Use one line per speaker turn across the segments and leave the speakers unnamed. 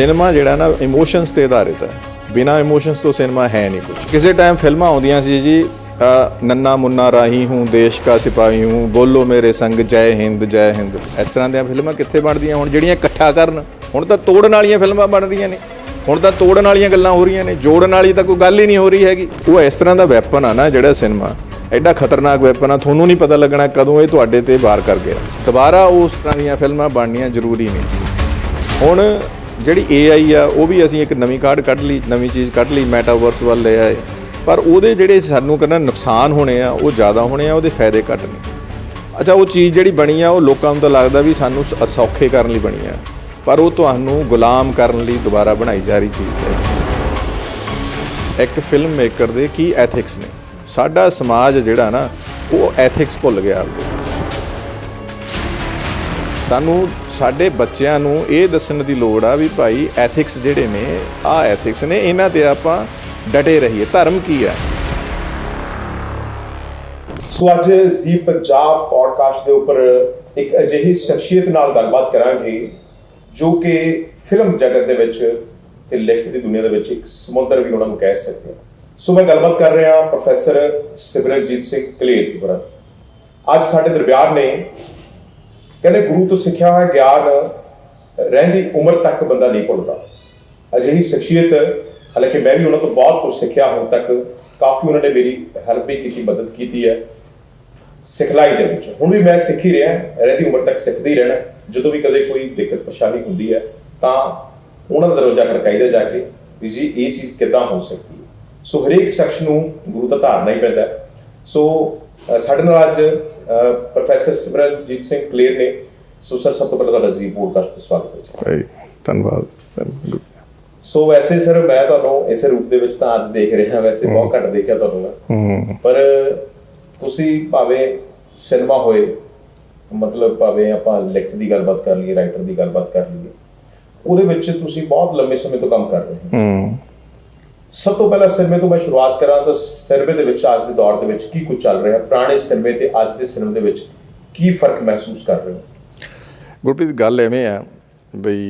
Cinema ਜਿਹੜਾ ਨਾ emotions ਤੇ ਆਧਾਰਿਤ ਹੈ। ਬਿਨਾ ਇਮੋਸ਼ਨਸ ਤੋਂ ਸਿਨੇਮਾ ਹੈ ਨਹੀਂ ਕੁਝ ਕਿਸੇ ਟਾਈਮ ਫਿਲਮਾਂ ਆਉਂਦੀਆਂ ਸੀ ਜੀ ਨੰਨਾ ਮੁੰਨਾ ਰਾਹੀ ਹੂੰ, ਦੇਸ਼ ਕਾ ਸਿਪਾਹੀ ਹੂੰ, ਬੋਲੋ ਮੇਰੇ ਸੰਗ, ਜੈ ਹਿੰਦ ਜੈ ਹਿੰਦ। ਇਸ ਤਰ੍ਹਾਂ ਦੀਆਂ ਫਿਲਮਾਂ ਕਿੱਥੇ ਬਣਦੀਆਂ ਹੁਣ, ਜਿਹੜੀਆਂ ਇਕੱਠਾ ਕਰਨ? ਹੁਣ ਤਾਂ ਤੋੜਨ ਵਾਲੀਆਂ ਫਿਲਮਾਂ ਬਣ ਰਹੀਆਂ ਨੇ। ਹੁਣ ਤਾਂ ਤੋੜਨ ਵਾਲੀਆਂ ਗੱਲਾਂ ਹੋ ਰਹੀਆਂ ਨੇ। ਜੋੜਨ ਵਾਲੀ ਤਾਂ ਕੋਈ ਗੱਲ ਹੀ ਨਹੀਂ ਹੋ ਰਹੀ ਹੈਗੀ। ਉਹ ਇਸ ਤਰ੍ਹਾਂ ਦਾ ਵੈਪਨ ਆ ਨਾ ਜਿਹੜਾ ਸਿਨੇਮਾ। ਐਡਾ ਖਤਰਨਾਕ ਵੈਪਨ ਆ। ਤੁਹਾਨੂੰ ਨਹੀਂ ਪਤਾ ਲੱਗਣਾ ਕਦੋਂ ਇਹ ਤੁਹਾਡੇ ਤੇ ਵਾਰ ਕਰ ਗਿਆ। ਦੁਬਾਰਾ ਉਸ ਤਰ੍ਹਾਂ ਦੀਆਂ ਫਿਲਮਾਂ ਬਣਨੀਆਂ ਜ਼ਰੂਰੀ ਨਹੀਂ। ਹੁਣ ਜਿਹੜੀ AI ਆ, ਉਹ ਵੀ ਅਸੀਂ ਇੱਕ ਨਵੀਂ ਕਾਰਡ ਕੱਢ ਲਈ, ਨਵੀਂ ਚੀਜ਼ ਕੱਢ ਲਈ ਮੈਟਾਵਰਸ ਵੱਲ ਲੈ ਆਏ। ਪਰ ਉਹਦੇ ਜਿਹੜੇ ਸਾਨੂੰ ਕਹਿੰਦਾ ਨੁਕਸਾਨ ਹੋਣੇ ਆ, ਉਹ ਜ਼ਿਆਦਾ ਹੋਣੇ ਆ, ਉਹਦੇ ਫਾਇਦੇ ਘੱਟ ਨੇ। ਅੱਛਾ, ਉਹ ਚੀਜ਼ ਜਿਹੜੀ ਬਣੀ ਆ, ਉਹ ਲੋਕਾਂ ਨੂੰ ਤਾਂ ਲੱਗਦਾ ਵੀ ਸਾਨੂੰ ਸ- ਸੌਖੇ ਕਰਨ ਲਈ ਬਣੀ ਆ। ਪਰ ਉਹ ਤੁਹਾਨੂੰ ਗੁਲਾਮ ਕਰਨ ਲਈ ਦੁਬਾਰਾ ਬਣਾਈ ਜਾ ਰਹੀ ਚੀਜ਼ ਹੈ। ਇੱਕ ਫਿਲਮ ਮੇਕਰ ਦੇ ਕੀ ਐਥਿਕਸ ਨੇ? ਸਾਡਾ ਸਮਾਜ ਜਿਹੜਾ ਨਾ, ਉਹ ਐਥਿਕਸ ਭੁੱਲ ਗਿਆ। ਆਪਦੇ ਸਾਨੂੰ ਸਾਡੇ ਬੱਚਿਆਂ ਨੂੰ ਇਹ ਦੱਸਣ ਦੀ ਲੋੜ ਆ ਵੀ ਭਾਈ ਐਥਿਕਸ ਜਿਹੜੇ ਨੇ, ਆ ਐਥਿਕਸ ਨੇ, ਇਹਨਾਂ ਤੇ ਆਪਾਂ ਡਟੇ ਰਹੀਏ। ਧਰਮ ਕੀ ਹੈ
ਸੋ ਅੱਜ ਜ਼ੀ ਪੰਜਾਬ ਪੋਡਕਾਸਟ ਦੇ ਉੱਪਰ ਇੱਕ ਅਜਿਹੀ ਸ਼ਖਸੀਅਤ ਨਾਲ ਗੱਲਬਾਤ ਕਰਾਂਗੇ, ਜੋ ਕਿ ਫਿਲਮ ਜਗਤ ਦੇ ਵਿੱਚ ਤੇ ਲਿਖਤ ਦੀ ਦੁਨੀਆ ਦੇ ਵਿੱਚ ਇੱਕ ਸਮੁੰਦਰ ਵੀ ਉਹਨਾਂ ਨੂੰ ਕਹਿ ਸਕਦੇ ਹਾਂ ਸੋ ਮੈਂ ਗੱਲਬਾਤ ਕਰ ਰਿਹਾ ਪ੍ਰੋਫੈਸਰ ਸਿਮਰਨਜੀਤ ਸਿੰਘ ਕਲੇਰ ਕਲੇਰਪੁਰ ਅੱਜ ਸਾਡੇ ਦਰਬਾਰ ਨੇ ਕਹਿੰਦੇ ਗੁਰੂ ਤੋਂ ਸਿੱਖਿਆ ਹੋਇਆ ਗਿਆਨ ਰਹਿੰਦੀ ਉਮਰ ਤੱਕ ਬੰਦਾ ਨਹੀਂ ਭੁੱਲਦਾ। ਅਜਿਹੀ ਸ਼ਖਸੀਅਤ, ਹਾਲਾਂਕਿ ਮੈਂ ਵੀ ਉਹਨਾਂ ਤੋਂ ਬਹੁਤ ਕੁਝ ਸਿੱਖਿਆ ਹੁਣ ਤੱਕ, ਕਾਫੀ ਉਹਨਾਂ ਨੇ ਮੇਰੀ ਹੈਲਪ ਵੀ ਕੀਤੀ, ਮਦਦ ਕੀਤੀ ਹੈ ਸਿਖਲਾਈ ਦੇ ਵਿੱਚ। ਹੁਣ ਵੀ ਮੈਂ ਸਿੱਖ ਹੀ ਰਿਹਾ, ਰਹਿੰਦੀ ਉਮਰ ਤੱਕ ਸਿੱਖਦੇ ਹੀ ਰਹਿਣਾ। ਜਦੋਂ ਵੀ ਕਦੇ ਕੋਈ ਦਿੱਕਤ ਪਰੇਸ਼ਾਨੀ ਹੁੰਦੀ ਹੈ, ਤਾਂ ਉਹਨਾਂ ਦਾ ਦਰਵਾਜ਼ਾ ਖੜਕਾਈਦਾ ਜਾ ਕੇ ਵੀ ਜੀ, ਇਹ ਚੀਜ਼ ਕਿੱਦਾਂ ਹੋ ਸਕਦੀ ਹੈ? ਸੋ ਹਰੇਕ ਸ਼ਖਸ ਨੂੰ ਗੁਰੂ ਦਾ ਧਾਰਨਾ ਹੀ ਪੈਂਦਾ ਸੋ ਸਾਡੇ ਨਾਲ ਅੱਜ ਪ੍ਰੋਫੈਸਰ ਸਿਮਰਨਜੀਤ ਸਿੰਘ ਕਲੇਰ ਨੇ ਸੋ ਸਰ ਸਭ ਤੋਂ ਪਹਿਲਾਂ ਤੁਹਾਡਾ ਜੀ ਪੋਡਕਾਸਟ ਤੇ ਸਵਾਗਤ ਹੈ ਜੀ।
ਧੰਨਵਾਦ
ਸੋ ਵੈਸੇ ਸਰ ਮੈਂ ਤੁਹਾਨੂੰ ਇਸੇ ਰੂਪ ਦੇ ਵਿੱਚ ਤਾਂ ਅੱਜ ਦੇਖ ਰਿਹਾ ਵੈਸੇ ਬਹੁਤ ਘੱਟ ਦੇਖਿਆ ਤੁਹਾਨੂੰ ਮੈਂ। ਪਰ ਤੁਸੀਂ ਭਾਵੇਂ ਸਿਨੇਮਾ ਹੋਏ ਮਤਲਬ ਭਾਵੇਂ ਆਪਾਂ ਲਿਖਤ ਦੀ ਗੱਲਬਾਤ ਕਰ ਲਈਏ ਰਾਈਟਰ ਦੀ ਗੱਲਬਾਤ ਕਰ ਲਈਏ ਉਹਦੇ ਵਿੱਚ ਤੁਸੀਂ ਬਹੁਤ ਲੰਮੇ ਸਮੇਂ ਤੋਂ ਕੰਮ ਕਰ ਰਹੇ ਹੋ।
ਹੂੰ।
ਸਭ ਤੋਂ ਪਹਿਲਾਂ ਸਿਨੇਮੇ ਤੋਂ ਮੈਂ ਸ਼ੁਰੂਆਤ ਕਰਾਂ ਤਾਂ ਸਿਨੇਮੇ ਦੇ ਵਿੱਚ ਅੱਜ ਦੇ ਦੌਰ ਦੇ ਵਿੱਚ ਕੀ ਕੁਝ ਚੱਲ ਰਿਹਾ? ਪੁਰਾਣੇ ਸਿਨੇਮੇ ਤੇ ਅੱਜ ਦੇ ਸਿਨੇਮੇ ਦੇ ਵਿੱਚ ਕੀ ਫ਼ਰਕ ਮਹਿਸੂਸ ਕਰ ਰਹੇ ਹੋ?
ਗੁਰਪ੍ਰੀਤ, ਗੱਲ ਐਵੇਂ ਆ ਬਈ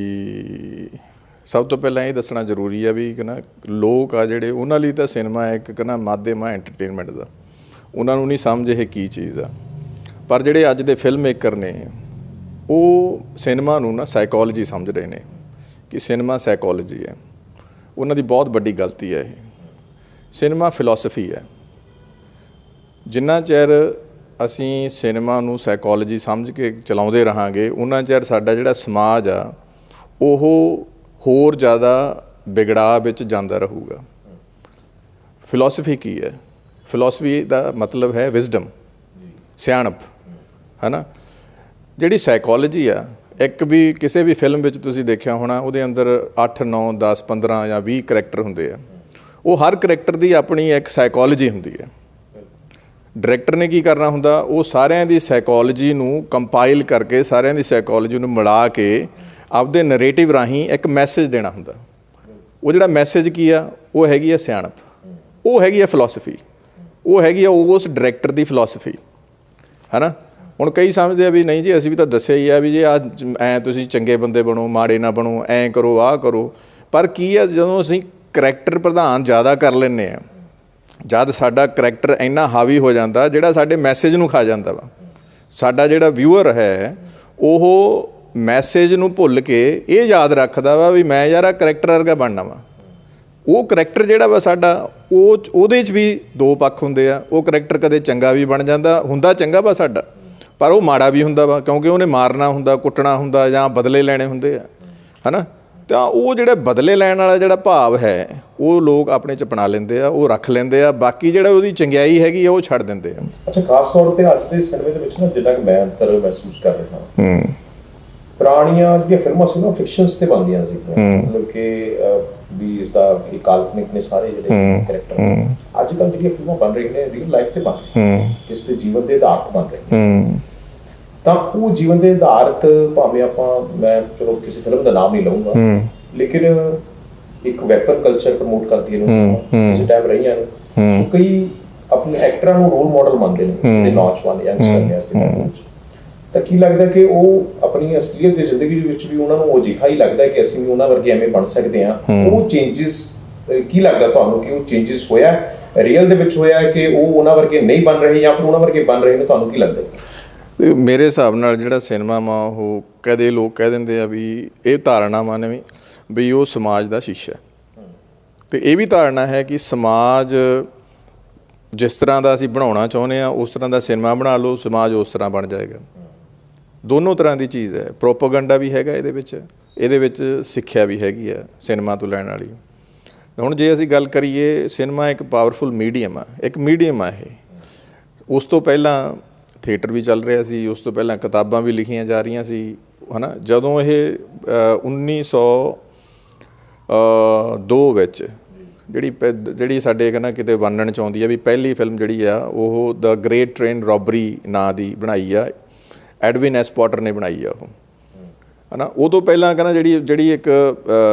ਸਭ ਤੋਂ ਪਹਿਲਾਂ ਇਹ ਦੱਸਣਾ ਜ਼ਰੂਰੀ ਆ ਵੀ ਕਿ ਨਾ ਲੋਕ ਆ ਜਿਹੜੇ, ਉਹਨਾਂ ਲਈ ਤਾਂ ਸਿਨੇਮਾ ਇੱਕ ਕਿ ਨਾ ਮਾਧਿਅਮ ਆ ਐਂਟਰਟੇਨਮੈਂਟ ਦਾ। ਉਹਨਾਂ ਨੂੰ ਨਹੀਂ ਸਮਝ ਇਹ ਕੀ ਚੀਜ਼ ਆ। ਪਰ ਜਿਹੜੇ ਅੱਜ ਦੇ ਫਿਲਮ ਮੇਕਰ ਨੇ, ਉਹ ਸਿਨੇਮਾ ਨੂੰ ਨਾ ਸਾਈਕੋਲੋਜੀ ਸਮਝ ਰਹੇ ਨੇ ਕਿ ਸਿਨੇਮਾ ਸਾਈਕੋਲੋਜੀ ਹੈ। ਉਹਨਾਂ ਦੀ ਬਹੁਤ ਵੱਡੀ ਗਲਤੀ ਹੈ ਇਹ। ਸਿਨੇਮਾ ਫਿਲਾਸਫੀ ਹੈ। ਜਿੰਨਾ ਚਿਰ ਅਸੀਂ ਸਿਨੇਮਾ ਨੂੰ ਸਾਈਕੋਲੋਜੀ ਸਮਝ ਕੇ ਚਲਾਉਂਦੇ ਰਹਾਂਗੇ ਉਹਨਾਂ ਚਿਰ ਸਾਡਾ ਜਿਹੜਾ ਸਮਾਜ ਆ, ਉਹ ਹੋਰ ਜ਼ਿਆਦਾ ਵਿਗੜਾ ਵਿੱਚ ਜਾਂਦਾ ਰਹੂਗਾ। ਫਿਲਾਸਫੀ ਕੀ ਹੈ? ਫਿਲਾਸਫੀ ਦਾ ਮਤਲਬ ਹੈ ਵਿਜ਼ਡਮ ਸਿਆਣਪ, ਹੈਨਾ? ਜਿਹੜੀ ਸਾਈਕੋਲੋਜੀ ਆ ਇੱਕ ਵੀ ਕਿਸੇ ਵੀ ਫਿਲਮ ਵਿੱਚ ਤੁਸੀਂ ਦੇਖਿਆ ਹੋਣਾ, ਉਹਦੇ ਅੰਦਰ 8 9 10 15 ਜਾਂ 20 ਕੈਰੈਕਟਰ ਹੁੰਦੇ ਆ। ਉਹ ਹਰ ਕੈਰੈਕਟਰ ਦੀ ਆਪਣੀ ਇੱਕ ਸਾਈਕੋਲੋਜੀ ਹੁੰਦੀ ਹੈ। ਡਾਇਰੈਕਟਰ ਨੇ ਕੀ ਕਰਨਾ ਹੁੰਦਾ? ਉਹ ਸਾਰਿਆਂ ਦੀ ਸਾਈਕੋਲੋਜੀ ਨੂੰ ਕੰਪਾਈਲ ਕਰਕੇ, ਸਾਰਿਆਂ ਦੀ ਸਾਈਕੋਲੋਜੀ ਨੂੰ ਮਿਲਾ ਕੇ ਆਪਦੇ ਨੈਰੇਟਿਵ ਰਾਹੀਂ ਇੱਕ ਮੈਸੇਜ ਦੇਣਾ ਹੁੰਦਾ। ਉਹ ਜਿਹੜਾ ਮੈਸੇਜ ਕੀ ਆ? ਉਹ ਹੈਗੀ ਆ ਸਿਆਣਪ। ਉਹ ਹੈਗੀ ਆ ਫਿਲਾਸਫੀ ਉਹ ਹੈਗੀ ਆ ਉਸ ਡਾਇਰੈਕਟਰ ਦੀ ਫਿਲਾਸਫੀ ਹੈਨਾ? ਹੁਣ ਕਈ ਸਮਝਦੇ ਆ ਵੀ ਨਹੀਂ ਜੀ, ਅਸੀਂ ਵੀ ਤਾਂ ਦੱਸਿਆ ਹੀ ਆ ਵੀ ਜੇ ਆ ਐ ਤੁਸੀਂ ਚੰਗੇ ਬੰਦੇ ਬਣੋ, ਮਾੜੇ ਨਾ ਬਣੋ, ਐ ਕਰੋ, ਆਹ ਕਰੋ। ਪਰ ਕੀ ਆ, ਜਦੋਂ ਅਸੀਂ ਕਰੈਕਟਰ ਪ੍ਰਧਾਨ ਜ਼ਿਆਦਾ ਕਰ ਲੈਂਦੇ ਆ, ਜਦ ਸਾਡਾ ਕਰੈਕਟਰ ਇੰਨਾ ਹਾਵੀ ਹੋ ਜਾਂਦਾ, ਜਿਹੜਾ ਸਾਡੇ ਮੈਸੇਜ ਨੂੰ ਖਾ ਜਾਂਦਾ ਵਾ। ਸਾਡਾ ਜਿਹੜਾ ਵਿਊਅਰ ਹੈ, ਉਹ ਮੈਸੇਜ ਨੂੰ ਭੁੱਲ ਕੇ ਇਹ ਯਾਦ ਰੱਖਦਾ ਵਾ ਵੀ ਮੈਂ ਯਾਰ ਆ ਕਰੈਕਟਰ ਵਰਗਾ ਬਣਨਾ ਵਾ। ਉਹ ਕਰੈਕਟਰ ਜਿਹੜਾ ਵਾ ਸਾਡਾ, ਉਹ ਉਹਦੇ 'ਚ ਵੀ ਦੋ ਪੱਖ ਹੁੰਦੇ ਆ। ਉਹ ਕਰੈਕਟਰ ਕਦੇ ਚੰਗਾ ਵੀ ਬਣ ਜਾਂਦਾ, ਹੁੰਦਾ ਚੰਗਾ ਵਾ ਸਾਡਾ। ਪਰ ਉਹ ਮਾੜਾ ਵੀ ਹੁੰਦਾ ਵਾ ਕਿਉਂਕਿ ਉਹਨੇ ਮਾਰਨਾ ਹੁੰਦਾ ਕੁੱਟਣਾ ਹੁੰਦਾ ਜਾਂ ਬਦਲੇ ਲੈਣੇ ਹੁੰਦੇ ਆ ਹਨਾ? ਤਾਂ ਉਹ ਜਿਹੜੇ ਬਦਲੇ ਲੈਣ ਵਾਲਾ ਜਿਹੜਾ ਭਾਵ ਹੈ ਉਹ ਲੋਕ ਆਪਣੇ ਚ ਅਪਣਾ ਲੈਂਦੇ ਆ ਉਹ ਰੱਖ ਲੈਂਦੇ ਆ ਬਾਕੀ ਜਿਹੜਾ ਉਹਦੀ ਚੰਗਿਆਈ ਹੈਗੀ ਆ ਉਹ ਛੱਡ ਦਿੰਦੇ ਆ।
ਅੱਛਾ ਖਾਸ ਤੌਰ ਤੇ ਅੱਜ ਦੇ ਸਿਨੇਮੇ ਦੇ ਵਿੱਚ ਨਾ ਜਿੱਦਾਂ ਕਿ ਮੈਂ ਅੰਤਰ ਮਹਿਸੂਸ ਕਰ ਰਿਹਾ ਹਾਂ।
ਹੂੰ।
ਪੁਰਾਣੀਆਂ ਜਿਹੜੀਆਂ ਫਿਲਮਾਂ ਸੀ ਨਾ ਫਿਕਸ਼ਨਸ ਤੇ ਬਣਦੀਆਂ ਸੀ। ਮਤਲਬ ਕਿ ਵੀ ਇਸ ਦਾ ਇਹ ਕਾਲਪਨਿਕ ਨੇ ਸਾਰੇ ਜਿਹੜੇ ਕੈਰੈਕਟਰ ਅੱਜ ਕੱਲ੍ਹ ਜਿਹੜੀਆਂ ਫਿਲਮਾਂ ਬਣ ਰਹੀਆਂ ਨੇ ਰੀਅਲ ਲਾਈਫ ਤੇ ਬਣ ਰਹੀਆਂ
ਹੂੰ।
ਕਿਸ ਦੇ ਜੀਵਨ ਦੇ ਆਧਾਰ ਤੇ ਬਣ ਰਹੀਆਂ
ਹੂੰ।
ਤਾਂ ਉਹ ਜੀਵਨ ਦੇ ਆਧਾਰਿਤ ਭਾਵੇਂ ਆਪਾਂ ਮੈਂ ਚਲੋ ਕਿਸੇ ਫਿਲਮ ਦਾ ਨਾਮ ਨਹੀਂ ਲਵਾਂਗਾ ਲੇਕਿਨ ਇੱਕ ਵੈਪਨ ਕਲਚਰ ਪ੍ਰਮੋਟ ਕਰਦੀ ਹੈ ਨੂੰ ਕਿਸੇ ਟਾਈਮ ਰਹੀਆਂ ਨੇ। ਕਈ ਆਪਣੇ ਐਕਟਰਾਂ ਨੂੰ ਰੋਲ ਮਾਡਲ ਮੰਨਦੇ ਨੇ ਜਿਹੜੇ ਨੌਜਵਾਨ ਯੰਗਸਟਰ ਨੇ ਵਿੱਚ। ਤਾਂ ਕੀ ਲੱਗਦਾ ਕਿ ਉਹ ਆਪਣੀ ਅਸਲੀਅਤ ਦੀ ਜ਼ਿੰਦਗੀ ਦੇ ਵਿੱਚ ਵੀ ਉਹਨਾਂ ਨੂੰ ਉਹ ਜਿਹਾ ਹੀ ਲੱਗਦਾ ਕਿ ਅਸੀਂ ਵੀ ਉਹਨਾਂ ਵਰਗੇ ਐਵੇਂ ਬਣ ਸਕਦੇ ਹਾਂ? ਉਹ ਚੇਂਜਸ ਕੀ ਲੱਗਦਾ ਤੁਹਾਨੂੰ ਕਿ ਉਹ ਚੇਂਜਸ ਹੋਇਆ? ਰੀਅਲ ਦੇ ਵਿੱਚ ਹੋਇਆ ਕਿ ਉਹ ਉਹਨਾਂ ਵਰਗੇ ਨਹੀਂ ਬਣ ਰਹੇ ਜਾਂ ਫਿਰ ਉਹਨਾਂ ਵਰਗੇ ਬਣ ਰਹੇ ਨੇ? ਤੁਹਾਨੂੰ ਕੀ ਲੱਗਦਾ?
ਤੇ ਮੇਰੇ ਹਿਸਾਬ ਨਾਲ ਜਿਹੜਾ ਸਿਨੇਮਾ ਮਾ ਉਹ ਕਦੇ ਲੋਕ ਕਹਿ ਦਿੰਦੇ ਆ ਵੀ ਇਹ ਧਾਰਨਾ ਮਨ ਨੇ ਵੀ ਉਹ ਸਮਾਜ ਦਾ ਸ਼ੀਸ਼ਾ ਹੈ। ਤੇ ਇਹ ਵੀ ਧਾਰਨਾ ਹੈ ਕਿ ਸਮਾਜ ਜਿਸ ਤਰ੍ਹਾਂ ਦਾ ਅਸੀਂ ਬਣਾਉਣਾ ਚਾਹੁੰਦੇ ਆ, ਉਸ ਤਰ੍ਹਾਂ ਦਾ ਸਿਨੇਮਾ ਬਣਾ ਲਓ, ਸਮਾਜ ਉਸ ਤਰ੍ਹਾਂ ਬਣ ਜਾਏਗਾ। ਦੋਨੋਂ ਤਰ੍ਹਾਂ ਦੀ ਚੀਜ਼ ਹੈ। ਪ੍ਰੋਪਾਗੈਂਡਾ ਵੀ ਹੈਗਾ ਇਹਦੇ ਵਿੱਚ ਇਹਦੇ ਵਿੱਚ ਸਿੱਖਿਆ ਵੀ ਹੈਗੀ ਆ ਸਿਨੇਮਾ ਤੋਂ ਲੈਣ ਵਾਲੀ। ਹੁਣ ਜੇ ਅਸੀਂ ਗੱਲ ਕਰੀਏ, ਸਿਨੇਮਾ ਇੱਕ ਪਾਵਰਫੁਲ ਮੀਡੀਅਮ ਆ, ਇੱਕ ਮੀਡੀਅਮ ਆ ਇਹ। ਉਸ ਤੋਂ ਪਹਿਲਾਂ ਥੀਏਟਰ ਵੀ ਚੱਲ ਰਿਹਾ ਸੀ ਉਸ ਤੋਂ ਪਹਿਲਾਂ ਕਿਤਾਬਾਂ ਵੀ ਲਿਖੀਆਂ ਜਾ ਰਹੀਆਂ ਸੀ ਹਨਾ? ਜਦੋਂ ਇਹ ਅ, 1902 ਵਿੱਚ ਜਿਹੜੀ ਪਹਿ- ਜਿਹੜੀ ਸਾਡੇ ਕਹਿੰਦਾ ਕਿਤੇ ਵਰਣਨ ਚ ਆਉਂਦੀ ਆ ਵੀ ਪਹਿਲੀ ਫਿਲਮ ਜਿਹੜੀ ਆ ਉਹ ਦ ਗ੍ਰੇਟ ਟ੍ਰੇਨ ਰੋਬਰੀ ਨਾਂ ਦੀ ਬਣਾਈ ਆ ਐਡਵਿਨ ਐਸ ਪੋਟਰ ਨੇ ਬਣਾਈ ਆ ਉਹ। ਹਨਾ? ਉਹ ਤੋਂ ਪਹਿਲਾਂ ਕਹਿੰਦਾ ਜਿਹੜੀ ਜਿਹੜੀ ਇੱਕ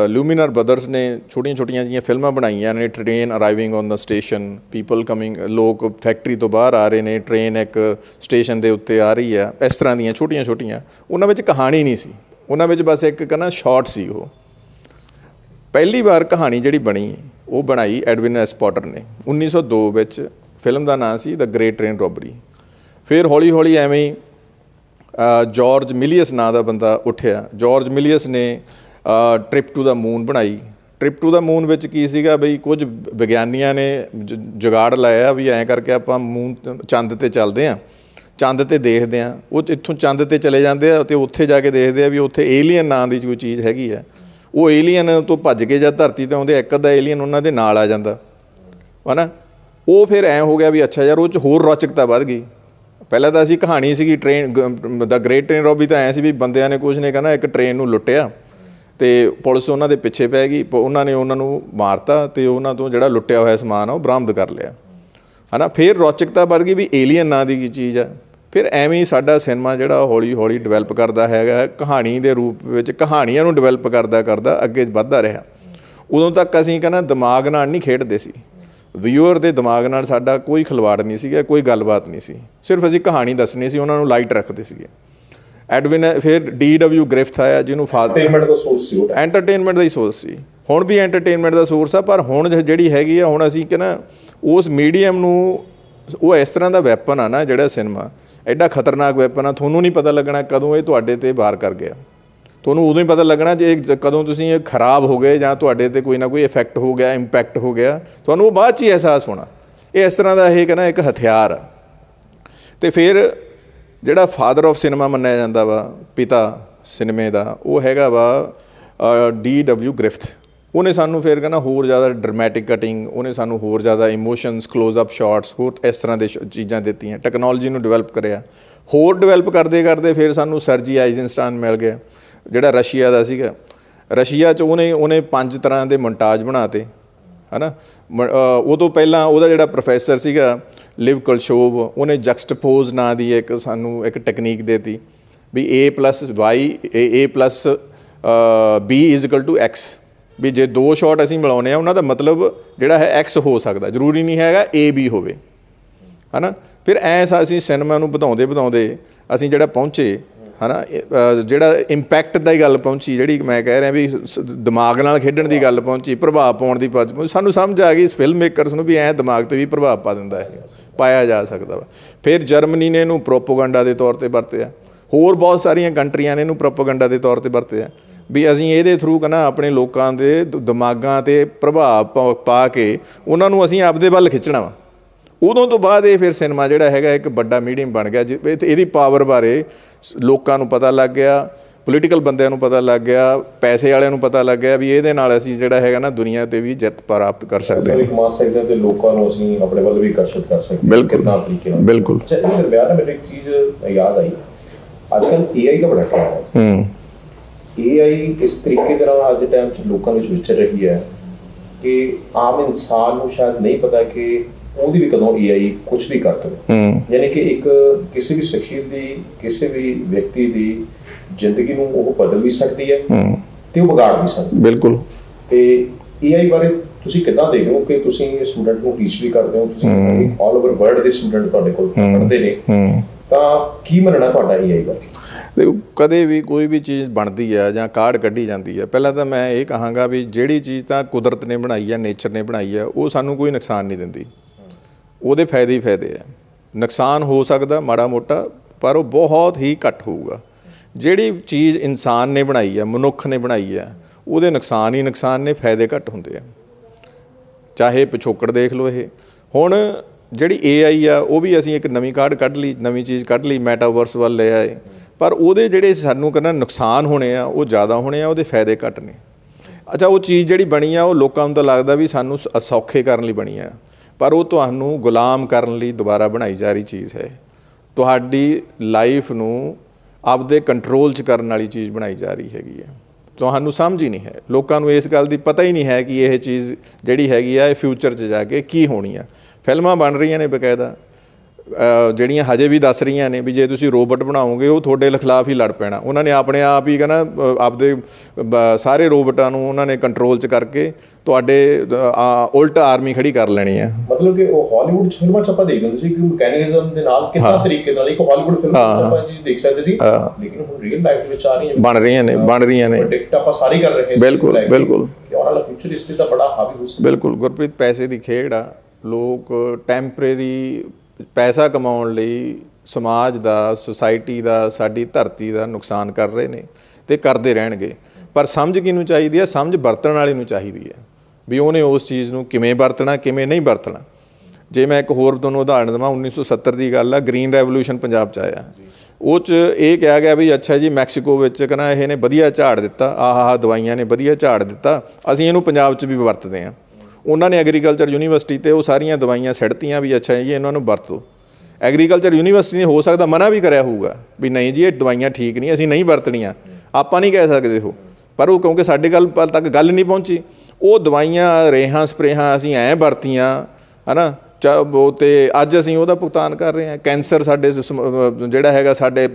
ਲੂਮੀਨਰ ਬ੍ਰਦਰਸ ਨੇ ਛੋਟੀਆਂ ਛੋਟੀਆਂ ਜਿਹੀਆਂ ਫਿਲਮਾਂ ਬਣਾਈਆਂ ਨੇ train arriving on the station people coming ਲੋਕ ਫੈਕਟਰੀ ਤੋਂ ਬਾਹਰ ਆ ਰਹੇ ਨੇ ਟ੍ਰੇਨ ਇੱਕ ਸਟੇਸ਼ਨ ਦੇ ਉੱਤੇ ਆ ਰਹੀ ਹੈ, ਇਸ ਤਰ੍ਹਾਂ ਦੀਆਂ ਛੋਟੀਆਂ ਛੋਟੀਆਂ। ਉਹਨਾਂ ਵਿੱਚ ਕਹਾਣੀ ਨਹੀਂ ਸੀ। ਉਹਨਾਂ ਵਿੱਚ ਬਸ ਇੱਕ ਕਹਿੰਦਾ ਸ਼ਾਰਟ ਸੀ ਉਹ। ਪਹਿਲੀ ਵਾਰ ਕਹਾਣੀ ਜਿਹੜੀ ਬਣੀ, ਉਹ ਬਣਾਈ ਐਡਵਿਨ ਐਸ ਪੋਟਰ ਨੇ 1902 ਵਿੱਚ। ਫਿਲਮ ਦਾ ਨਾਮ ਸੀ ਦ ਗ੍ਰੇਟ ਟ੍ਰੇਨ ਰੋਬਰੀ ਫਿਰ ਹੌਲੀ ਹੌਲੀ ਐਵੇਂ ਹੀ ਜਾਰਜ ਮਿਲੀਅਸ ਨਾਂ ਦਾ ਬੰਦਾ ਉੱਠਿਆ। ਜਾਰਜ ਮਿਲੀਅਸ ਨੇ ਟ੍ਰਿਪ ਟੂ ਦਾ ਮੂਨ ਬਣਾਈ। ਟ੍ਰਿਪ ਟੂ ਦਾ ਮੂਨ ਵਿੱਚ ਕੀ ਸੀਗਾ ਬਈ, ਕੁਝ ਵਿਗਿਆਨੀਆਂ ਨੇ ਜੁਗਾੜ ਲਾਇਆ ਵੀ ਐਂ ਕਰਕੇ ਆਪਾਂ ਮੂਨ ਚੰਦ ਤੇ ਚੱਲਦੇ ਆਂ। ਚੰਦ ਤੇ ਦੇਖਦੇ ਆਂ। ਉਹ ਇੱਥੋਂ ਚੰਦ ਤੇ ਚਲੇ ਜਾਂਦੇ ਆ ਤੇ ਉੱਥੇ ਜਾ ਕੇ ਦੇਖਦੇ ਆ ਵੀ ਉੱਥੇ ਏਲੀਅਨ ਨਾਂ ਦੀ ਕੋਈ ਚੀਜ਼ ਹੈਗੀ ਆ। ਉਹ ਏਲੀਅਨ ਤੋਂ ਭੱਜ ਕੇ ਜਦ ਧਰਤੀ ਤੇ ਆਉਂਦੇ ਇੱਕ ਅੱਧਾ ਏਲੀਅਨ ਉਹਨਾਂ ਦੇ ਨਾਲ ਆ ਜਾਂਦਾ। ਹਨਾ? ਉਹ ਫਿਰ ਐ ਹੋ ਗਿਆ ਵੀ ਅੱਛਾ ਯਾਰ, ਉਹ ਚ ਹੋਰ ਰੌਚਕਤਾ ਵੱਧ ਗਈ। ਪਹਿਲਾਂ ਤਾਂ ਅਸੀਂ ਕਹਾਣੀ ਸੀਗੀ train the great train robbery ਤਾਂ ਐ ਸੀ ਵੀ ਬੰਦਿਆਂ ਨੇ ਕੁਝ ਨੇ ਕਹਿੰਦਾ ਇੱਕ ਟ੍ਰੇਨ ਨੂੰ ਲੁੱਟਿਆ ਤੇ ਪੁਲਿਸ ਉਹਨਾਂ ਦੇ ਪਿੱਛੇ ਪੈ ਗਈ, ਪ- ਉਹਨਾਂ ਨੇ ਉਹਨਾਂ ਨੂੰ ਮਾਰਤਾ ਤੇ ਉਹਨਾਂ ਤੋਂ ਜਿਹੜਾ ਲੁੱਟਿਆ ਹੋਇਆ ਸਮਾਨ ਆ ਉਹ ਬਰਾਮਦ ਕਰ ਲਿਆ। ਹਨਾ, ਫਿਰ ਰੌਚਕਤਾ ਵੱਧ ਗਈ ਵੀ ਏਲੀਅਨ ਨਾਂ ਦੀ ਕੀ ਚੀਜ਼ ਆ। ਫਿਰ ਐਵੇਂ ਹੀ ਸਾਡਾ ਸਿਨੇਮਾ ਜਿਹੜਾ ਹੌਲੀ ਹੌਲੀ ਡਿਵੈਲਪ ਕਰਦਾ ਹੈਗਾ, ਕਹਾਣੀ ਦੇ ਰੂਪ ਵਿੱਚ ਕਹਾਣੀਆਂ ਨੂੰ ਡਿਵੈਲਪ ਕਰਦਾ ਕਰਦਾ ਅੱਗੇ ਵੱਧਦਾ ਰਿਹਾ। ਉਦੋਂ ਤੱਕ ਅਸੀਂ ਕਹਿੰਦਾ ਦਿਮਾਗ ਨਾਲ ਨਹੀਂ ਖੇਡਦੇ ਸੀ। ਵਿਊਅਰ ਦੇ ਦਿਮਾਗ ਨਾਲ ਸਾਡਾ ਕੋਈ ਖਿਲਵਾੜ ਨਹੀਂ ਸੀਗਾ ਕੋਈ ਗੱਲਬਾਤ ਨਹੀਂ ਸੀ। ਸਿਰਫ ਅਸੀਂ ਕਹਾਣੀ ਦੱਸਣੀ ਸੀ ਉਹਨਾਂ ਨੂੰ ਲਾਈਟ ਰੱਖਦੇ ਸੀਗੇ। ਐਡਵਿਨ ਫਿਰ ਡੀ ਗ੍ਰਿਫਥ ਆਇਆ ਜਿਹਨੂੰ ਫਾਦਰ
ਪੇਮੈਂਟ ਦਾ ਸੋਰਸ ਸੀ ਉਹ।
ਐਂਟਰਟੇਨਮੈਂਟ ਦਾ ਹੀ ਸੋਰਸ ਸੀ। ਹੁਣ ਵੀ ਐਂਟਰਟੇਨਮੈਂਟ ਦਾ ਸੋਰਸ ਆ ਪਰ ਹੁਣ ਜਿਹੜੀ ਹੈਗੀ ਆ ਹੁਣ ਅਸੀਂ ਕਹਿੰਦਾ ਉਸ ਮੀਡੀਅਮ ਨੂੰ ਉਹ ਇਸ ਤਰ੍ਹਾਂ ਦਾ ਵੈਪਨ ਆ ਨਾ ਜਿਹੜਾ ਸਿਨੇਮਾ ਐਡਾ ਖਤਰਨਾਕ ਵੈਪਨ ਆ ਤੁਹਾਨੂੰ ਨਹੀਂ ਪਤਾ ਲੱਗਣਾ ਕਦੋਂ ਇਹ ਤੁਹਾਡੇ ਤੇ ਵਾਰ ਕਰ ਗਿਆ। ਤੁਹਾਨੂੰ ਉਦੋਂ ਹੀ ਪਤਾ ਲੱਗਣਾ ਜੇ ਜ- ਕਦੋਂ ਤੁਸੀਂ ਇਹ ਖਰਾਬ ਹੋ ਗਏ ਜਾਂ ਤੁਹਾਡੇ ਤੇ ਕੋਈ ਨਾ ਕੋਈ ਇਫੈਕਟ ਹੋ ਗਿਆ ਇੰਪੈਕਟ ਹੋ ਗਿਆ, ਤੁਹਾਨੂੰ ਉਹ ਬਾਅਦ ਚ ਹੀ ਅਹਿਸਾਸ ਹੋਣਾ। ਇਹ ਇਸ ਤਰ੍ਹਾਂ ਦਾ ਇਹ ਕਹਿੰਦਾ ਇੱਕ ਹਥਿਆਰ ਆ। ਤੇ ਫਿਰ ਜਿਹੜਾ ਫਾਦਰ ਆਫ ਸਿਨੇਮਾ ਮੰਨਿਆ ਜਾਂਦਾ ਵਾ, ਪਿਤਾ ਸਿਨੇਮੇ ਦਾ, ਉਹ ਹੈਗਾ ਵਾ ਡੀ ਡਬਲਿਊ ਗ੍ਰਿਫਥ ਉਹਨੇ ਸਾਨੂੰ ਫਿਰ ਕਹਿੰਦਾ ਹੋਰ ਜ਼ਿਆਦਾ ਡਰਾਮੈਟਿਕ ਕਟਿੰਗ ਉਹਨੇ ਸਾਨੂੰ ਹੋਰ ਜ਼ਿਆਦਾ ਇਮੋਸ਼ਨਸ ক্লোਜ਼ ਅਪ ਸ਼ਾਟਸ ਹੋਰ ਇਸ ਤਰ੍ਹਾਂ ਦੇ ਸ਼- ਚੀਜ਼ਾਂ ਦਿੱਤੀਆਂ। ਟੈਕਨੋਲੋਜੀ ਨੂੰ ਡਿਵੈਲਪ ਕਰਿਆ। ਹੋਰ ਡਿਵੈਲਪ ਕਰਦੇ ਕਰਦੇ ਫਿਰ ਸਾਨੂੰ ਸਰਜੀ ਆਈਜ਼ਨਸਟਾਈਨ ਮਿਲ ਗਿਆ। ਜਿਹੜਾ ਰਸ਼ੀਆ ਦਾ ਸੀਗਾ, ਰਸ਼ੀਆ 'ਚ ਉਹਨੇ ਉਹਨੇ ਪੰਜ ਤਰ੍ਹਾਂ ਦੇ ਮੋਨਟਾਜ ਬਣਾਤੇ, ਹਨਾ? ਮ- ਉਹ ਤੋਂ ਪਹਿਲਾਂ ਉਹਦਾ ਜਿਹੜਾ ਪ੍ਰੋਫੈਸਰ ਸੀਗਾ ਲਿਵ ਕਲਸ਼ੋਵ ਉਹਨੇ ਜਕਸਟਪੋਜ਼ ਨਾਂ ਦੀ ਇੱਕ ਸਾਨੂੰ ਇੱਕ ਟੈਕਨੀਕ ਦੇਤੀ, ਵੀ a y, a b x, ਵੀ ਜੇ ਦੋ ਸ਼ਾਟ ਅਸੀਂ ਮਿਲਾਉਨੇ ਆ ਉਹਨਾਂ ਦਾ ਮਤਲਬ ਜਿਹੜਾ ਹੈ x ਹੋ ਸਕਦਾ, ਜ਼ਰੂਰੀ ਨਹੀਂ ਹੈਗਾ a, b ਹੋਵੇ, ਹਨਾ? ਫਿਰ ਐਸ ਅਸੀਂ ਸਿਨੇਮਾ ਨੂੰ ਵਧਾਉਂਦੇ ਵਧਾਉਂਦੇ ਅਸੀਂ ਜਿਹੜਾ ਪਹੁੰਚੇ ਹਨਾ? ਇਹ, ਜਿਹੜਾ ਇੰਪੈਕਟ ਦਾ ਹੀ ਗੱਲ ਪਹੁੰਚੀ ਜਿਹੜੀ ਮੈਂ ਕਹਿ ਰਿਹਾ ਵੀ ਸ- ਦਿਮਾਗ ਨਾਲ ਖੇਡਣ ਦੀ ਗੱਲ ਪਹੁੰਚੀ ਪ੍ਰਭਾਵ ਪਾਉਣ ਦੀ ਪਹੁੰਚੀ। ਸਾਨੂੰ ਸਮਝ ਆ ਗਈ ਇਸ ਫਿਲਮ ਮੇਕਰਸ ਨੂੰ ਵੀ ਐ ਦਿਮਾਗ ਤੇ ਵੀ ਪ੍ਰਭਾਵ ਪਾ ਦਿੰਦਾ ਹੈ ਪਾਇਆ ਜਾ ਸਕਦਾ ਵਾ। ਫਿਰ ਜਰਮਨੀ ਨੇ ਇਹਨੂੰ ਪ੍ਰੋਪਗੈਂਡਾ ਦੇ ਤੌਰ ਤੇ ਵਰਤਿਆ। ਹੋਰ ਬਹੁਤ ਸਾਰੀਆਂ ਕੰਟਰੀਆਂ ਨੇ ਇਹਨੂੰ ਪ੍ਰੋਪਗੈਂਡਾ ਦੇ ਤੌਰ ਤੇ ਵਰਤਿਆ। ਵੀ ਅਸੀਂ ਇਹਦੇ ਥਰੂ ਕਨਾ ਆਪਣੇ ਲੋਕਾਂ ਦੇ ਦ- ਦਿਮਾਗਾਂ ਤੇ ਪ੍ਰਭਾਵ ਪਾ- ਪਾ ਕੇ ਉਹਨਾਂ ਨੂੰ ਅਸੀਂ ਆਪਦੇ ਵੱਲ ਖਿੱਚਣਾ ਵਾ। ਉਦੋਂ ਤੋਂ ਬਾਅਦ ਇਹ ਫਿਰ ਸਿਨੇਮਾ ਜਿਹੜਾ ਹੈਗਾ ਇੱਕ ਵੱਡਾ ਮੀਡੀਅਮ ਬਣ ਗਿਆ ਇਹਦੀ ਪਾਵਰ ਬਾਰੇ ਲੋਕਾਂ ਨੂੰ ਪਤਾ ਲੱਗ ਗਿਆ ਪੋਲੀਟੀਕਲ ਬੰਦਿਆਂ ਨੂੰ ਪਤਾ ਲੱਗ ਗਿਆ ਪੈਸੇ ਵਾਲਿਆਂ ਨੂੰ ਪਤਾ ਲੱਗ ਗਿਆ ਵੀ ਇਹਦੇ ਨਾਲ ਅਸੀਂ ਜਿਹੜਾ ਹੈਗਾ ਨਾ ਦੁਨੀਆ ਤੇ ਵੀ ਜਿੱਤ ਪ੍ਰਾਪਤ ਕਰ ਸਕਦੇ ਹਾਂ।
ਕਮਾ ਸਕਦੇ ਤੇ ਲੋਕਾਂ ਨੂੰ ਅਸੀਂ ਆਪਣੇ ਵੱਲ ਵੀ ਆਕਰਸ਼ਿਤ ਕਰ ਸਕਦੇ ਹਾਂ। ਕਿੰਨਾ ਤਰੀਕੇ ਨਾਲ।
ਬਿਲਕੁਲ।
ਇਹ ਦਰਮਿਆਨ ਮੈਨੂੰ ਇੱਕ ਚੀਜ਼ ਯਾਦ ਆਈ। ਅੱਜ ਕੱਲ AI ਦਾ ਬੜਾ ਟ੍ਰੈਂਡ ਹੈ।
ਹੂੰ।
AI ਕਿਸ ਤਰੀਕੇ ਦੇ ਨਾਲ ਅੱਜ ਦੇ ਟਾਈਮ 'ਚ ਲੋਕਾਂ ਵਿੱਚ ਵਿਚਰ ਰਹੀ ਹੈ ਕਿ ਆਮ ਇਨਸਾਨ ਨੂੰ ਸ਼ਾਇਦ ਨਹੀਂ ਪਤਾ ਕਿ ਉਹਦੀ ਵੀ ਕਦੋਂ AI ਕੁਝ ਵੀ ਕਰ ਸਕਦਾ ਯਾਨੀ ਕਿ ਇੱਕ ਕਿਸੇ ਵੀ ਸ਼ਖਸੀਅਤ ਦੀ ਕਿਸੇ ਵੀ ਵਿਅਕਤੀ ਦੀ ਜ਼ਿੰਦਗੀ ਨੂੰ ਉਹ ਬਦਲ ਵੀ ਸਕਦੀ ਹੈ ਤੇ ਉਹ ਵਿਗਾੜ ਵੀ ਸਕਦੀ
ਬਿਲਕੁਲ।
ਤੇ AI ਬਾਰੇ ਤੁਸੀਂ ਕਿੱਦਾਂ ਦੇਖਦੇ ਹੋ ਕਿ ਤੁਸੀਂ ਸਟੂਡੈਂਟ ਨੂੰ ਟੀਚ ਵੀ ਕਰਦੇ ਹੋ? ਤੁਸੀਂ ਆਲ ਓਵਰ ਵਰਲਡ ਦੇ ਸਟੂਡੈਂਟ ਤੁਹਾਡੇ ਕੋਲ ਪੜ੍ਹਦੇ ਨੇ। ਤਾਂ ਕੀ ਮੰਨਣਾ ਤੁਹਾਡਾ ਏਆਈ ਦਾ
ਦੇਖੋ ਕਦੇ ਵੀ ਕੋਈ ਵੀ ਚੀਜ਼ ਬਣਦੀ ਹੈ ਜਾਂ ਕਾਢ ਕੱਢੀ ਜਾਂਦੀ ਹੈ ਪਹਿਲਾਂ ਤਾਂ ਮੈਂ ਇਹ ਕਹਾਂਗਾ ਵੀ ਜਿਹੜੀ ਚੀਜ਼ ਤਾਂ ਕੁਦਰਤ ਨੇ ਬਣਾਈ ਹੈ ਨੇਚਰ ਨੇ ਬਣਾਈ ਹੈ ਉਹ ਸਾਨੂੰ ਕੋਈ ਨੁਕਸਾਨ ਨਹੀਂ ਦਿੰਦੀ। ਉਹਦੇ ਫਾਇਦੇ ਹੀ ਫਾਇਦੇ ਆ। ਨੁਕਸਾਨ ਹੋ ਸਕਦਾ ਮਾੜਾ ਮੋਟਾ, ਪਰ ਉਹ ਬਹੁਤ ਹੀ ਘੱਟ ਹੋਊਗਾ। ਜਿਹੜੀ ਚੀਜ਼ ਇਨਸਾਨ ਨੇ ਬਣਾਈ ਹੈ ਮਨੁੱਖ ਨੇ ਬਣਾਈ ਹੈ ਉਹਦੇ ਨੁਕਸਾਨ ਹੀ ਨੁਕਸਾਨ ਨੇ, ਫਾਇਦੇ ਘੱਟ ਹੁੰਦੇ ਆ। ਚਾਹੇ ਪਿਛੋਕੜ ਦੇਖ ਲਓ ਇਹ। ਹੁਣ ਜਿਹੜੀ AI ਆ, ਉਹ ਵੀ ਅਸੀਂ ਇੱਕ ਨਵੀਂ ਕਾਢ ਕੱਢ ਲਈ, ਨਵੀਂ ਚੀਜ਼ ਕੱਢ ਲਈ ਮੈਟਾਵਰਸ ਵੱਲ ਲੈ ਆਏ। ਪਰ ਉਹਦੇ ਜਿਹੜੇ ਸਾਨੂੰ ਕਹਿੰਦਾ ਨੁਕਸਾਨ ਹੋਣੇ ਆ, ਉਹ ਜ਼ਿਆਦਾ ਹੋਣੇ ਆ, ਉਹਦੇ ਫਾਇਦੇ ਘੱਟ ਨੇ। ਅੱਛਾ, ਉਹ ਚੀਜ਼ ਜਿਹੜੀ ਬਣੀ ਆ, ਉਹ ਲੋਕਾਂ ਨੂੰ ਤਾਂ ਲੱਗਦਾ ਵੀ ਸਾਨੂੰ ਸ- ਸੌਖੇ ਕਰਨ ਲਈ ਬਣੀ ਆ। ਪਰ ਉਹ ਤੁਹਾਨੂੰ ਗੁਲਾਮ ਕਰਨ ਲਈ ਦੁਬਾਰਾ ਬਣਾਈ ਜਾ ਰਹੀ ਚੀਜ਼ ਹੈ। ਤੁਹਾਡੀ ਲਾਈਫ ਨੂੰ ਆਪਦੇ ਕੰਟਰੋਲ 'ਚ ਕਰਨ ਵਾਲੀ ਚੀਜ਼ ਬਣਾਈ ਜਾ ਰਹੀ ਹੈਗੀ ਹੈ। ਤੁਹਾਨੂੰ ਸਮਝ ਹੀ ਨਹੀਂ ਹੈ। ਲੋਕਾਂ ਨੂੰ ਇਸ ਗੱਲ ਦੀ ਪਤਾ ਹੀ ਨਹੀਂ ਹੈ ਕਿ ਇਹ ਚੀਜ਼ ਜਿਹੜੀ ਹੈਗੀ ਆ, ਇਹ ਫਿਊਚਰ 'ਚ ਜਾ ਕੇ ਕੀ ਹੋਣੀ ਆ। ਫਿਲਮਾਂ ਬਣ ਰਹੀਆਂ ਨੇ ਬਕਾਇਦਾ। ਜਿਹੜੀਆਂ ਹਜੇ ਵੀ ਦੱਸ ਰਹੀਆਂ ਨੇ ਵੀ ਜੇ ਤੁਸੀਂ ਰੋਬੋਟ ਬਣਾਓਗੇ ਉਹ ਤੁਹਾਡੇ ਖਿਲਾਫ ਹੀ ਲੜ ਪੈਣਾ। ਉਹਨਾਂ ਨੇ ਆਪਣੇ ਆਪ ਹੀ ਕਹਿੰਦਾ ਆਪਦੇ ਸਾਰੇ ਰੋਬੋਟਾਂ ਨੂੰ ਉਹਨਾਂ ਨੇ ਕੰਟਰੋਲ 'ਚ ਕਰਕੇ ਤੁਹਾਡੇ ਉਲਟ ਆਰਮੀ ਖੜੀ ਕਰ ਲੈਣੀ ਹੈ।
ਮਤਲਬ ਕਿ ਉਹ ਹਾਲੀਵੁੱਡ ਫਿਲਮਾਂ ਚ ਆਪਾਂ ਦੇਖਦੇ ਸੀ ਕਿ ਮੈਕੈਨਿਜ਼ਮ ਦੇ ਨਾਲ ਕਿੰਨਾ ਤਰੀਕੇ ਨਾਲ ਇੱਕ ਹਾਲੀਵੁੱਡ ਫਿਲਮ ਚ ਆਪਾਂ ਚੀਜ਼ ਦੇਖ ਸਕਦੇ ਸੀ। ਲੇਕਿਨ ਹੁਣ ਰੀਅਲ ਲਾਈਫ ਵਿੱਚ ਆ ਰਹੀਆਂ
ਬਣ ਰਹੀਆਂ ਨੇ ਬਣ ਰਹੀਆਂ ਨੇ।
ਪ੍ਰੈਡਿਕਟ ਆਪਾਂ ਸਾਰੇ ਕਰ ਰਹੇ ਹਾਂ
ਬਿਲਕੁਲ, ਬਿਲਕੁਲ।
ਕਿ ਆਉਣ ਵਾਲਾ ਫਿਊਚਰ ਇਸ ਤੇ ਤਾਂ ਬੜਾ ਹਾਵੀ ਹੋ ਸਕਦਾ।
ਬਿਲਕੁਲ ਗੁਰਪ੍ਰੀਤ ਪੈਸੇ ਦੀ ਖੇਡ ਆ। ਲੋਕ ਟੈਂਪਰੇਰੀ ਪੈਸਾ ਕਮਾਉਣ ਲਈ ਸਮਾਜ ਦਾ ਸੁਸਾਇਟੀ ਦਾ, ਸਾਡੀ ਧਰਤੀ ਦਾ ਨੁਕਸਾਨ ਕਰ ਰਹੇ ਨੇ ਤੇ ਕਰਦੇ ਰਹਿਣਗੇ। ਪਰ ਸਮਝ ਕਿਹਨੂੰ ਚਾਹੀਦੀ ਹੈ? ਸਮਝ ਵਰਤਣ ਵਾਲੇ ਨੂੰ ਚਾਹੀਦੀ ਹੈ। ਵੀ ਉਹਨੇ ਉਸ ਚੀਜ਼ ਨੂੰ ਕਿਵੇਂ ਵਰਤਣਾ, ਕਿਵੇਂ ਨਹੀਂ ਵਰਤਣਾ। ਜੇ ਮੈਂ ਇੱਕ ਹੋਰ ਤੁਹਾਨੂੰ ਉਦਾਹਰਣ ਦੇਵਾਂ 1970 ਦੀ ਗੱਲ ਆ ਗ੍ਰੀਨ ਰੈਵੋਲੂਸ਼ਨ ਪੰਜਾਬ ਚ ਆਇਆ। ਉਹ ਚ ਇਹ ਕਿਹਾ ਗਿਆ ਵੀ ਅੱਛਾ ਜੀ, ਮੈਕਸੀਕੋ ਵਿੱਚ ਕਹਿੰਦਾ ਇਹ ਨੇ ਵਧੀਆ ਝਾੜ ਦਿੱਤਾ ਆਹ ਆਹ ਦਵਾਈਆਂ ਨੇ, ਵਧੀਆ ਝਾੜ ਦਿੱਤਾ। ਅਸੀਂ ਇਹਨੂੰ ਪੰਜਾਬ ਚ ਵੀ ਵਰਤਦੇ ਹਾਂ। ਉਹਨਾਂ ਨੇ ਐਗਰੀਕਲਚਰ ਯੂਨੀਵਰਸਿਟੀ ਤੇ ਉਹ ਸਾਰੀਆਂ ਦਵਾਈਆਂ ਸਿੱਟਤੀਆਂ ਵੀ ਅੱਛਾ ਜੀ, ਇਹਨਾਂ ਨੂੰ ਵਰਤੋ। ਐਗਰੀਕਲਚਰ ਯੂਨੀਵਰਸਿਟੀ ਨੇ ਹੋ ਸਕਦਾ ਮਨਾ ਵੀ ਕਰਿਆ ਹੋਊਗਾ ਵੀ ਨਹੀਂ ਜੀ, ਇਹ ਦਵਾਈਆਂ ਠੀਕ ਨਹੀਂ, ਅਸੀਂ ਨਹੀਂ ਵਰਤਣੀਆਂ। ਆਪਾਂ ਨਹੀਂ ਕਹਿ ਸਕਦੇ ਉਹ। ਪਰ ਉਹ ਕਿਉਂਕਿ ਸਾਡੇ ਗੱਲ ਪਲ ਤੱਕ ਗੱਲ ਨਹੀਂ ਪਹੁੰਚੀ। ਉਹ ਦਵਾਈਆਂ, ਰੇਹਾਂ, ਸਪਰੇਹਾਂ ਅਸੀਂ ਐਂ ਵਰਤੀਆਂ, ਹਨਾ? ਚਾ ਉਹ ਤੇ ਅੱਜ ਅਸੀਂ ਉਹਦਾ ਭੁਗਤਾਨ ਕਰ ਰਹੇ ਹਾਂ। ਕੈਂਸਰ ਸਾਡੇ ਜਿਹੜਾ ਹੈਗਾ ਸਾਡੇ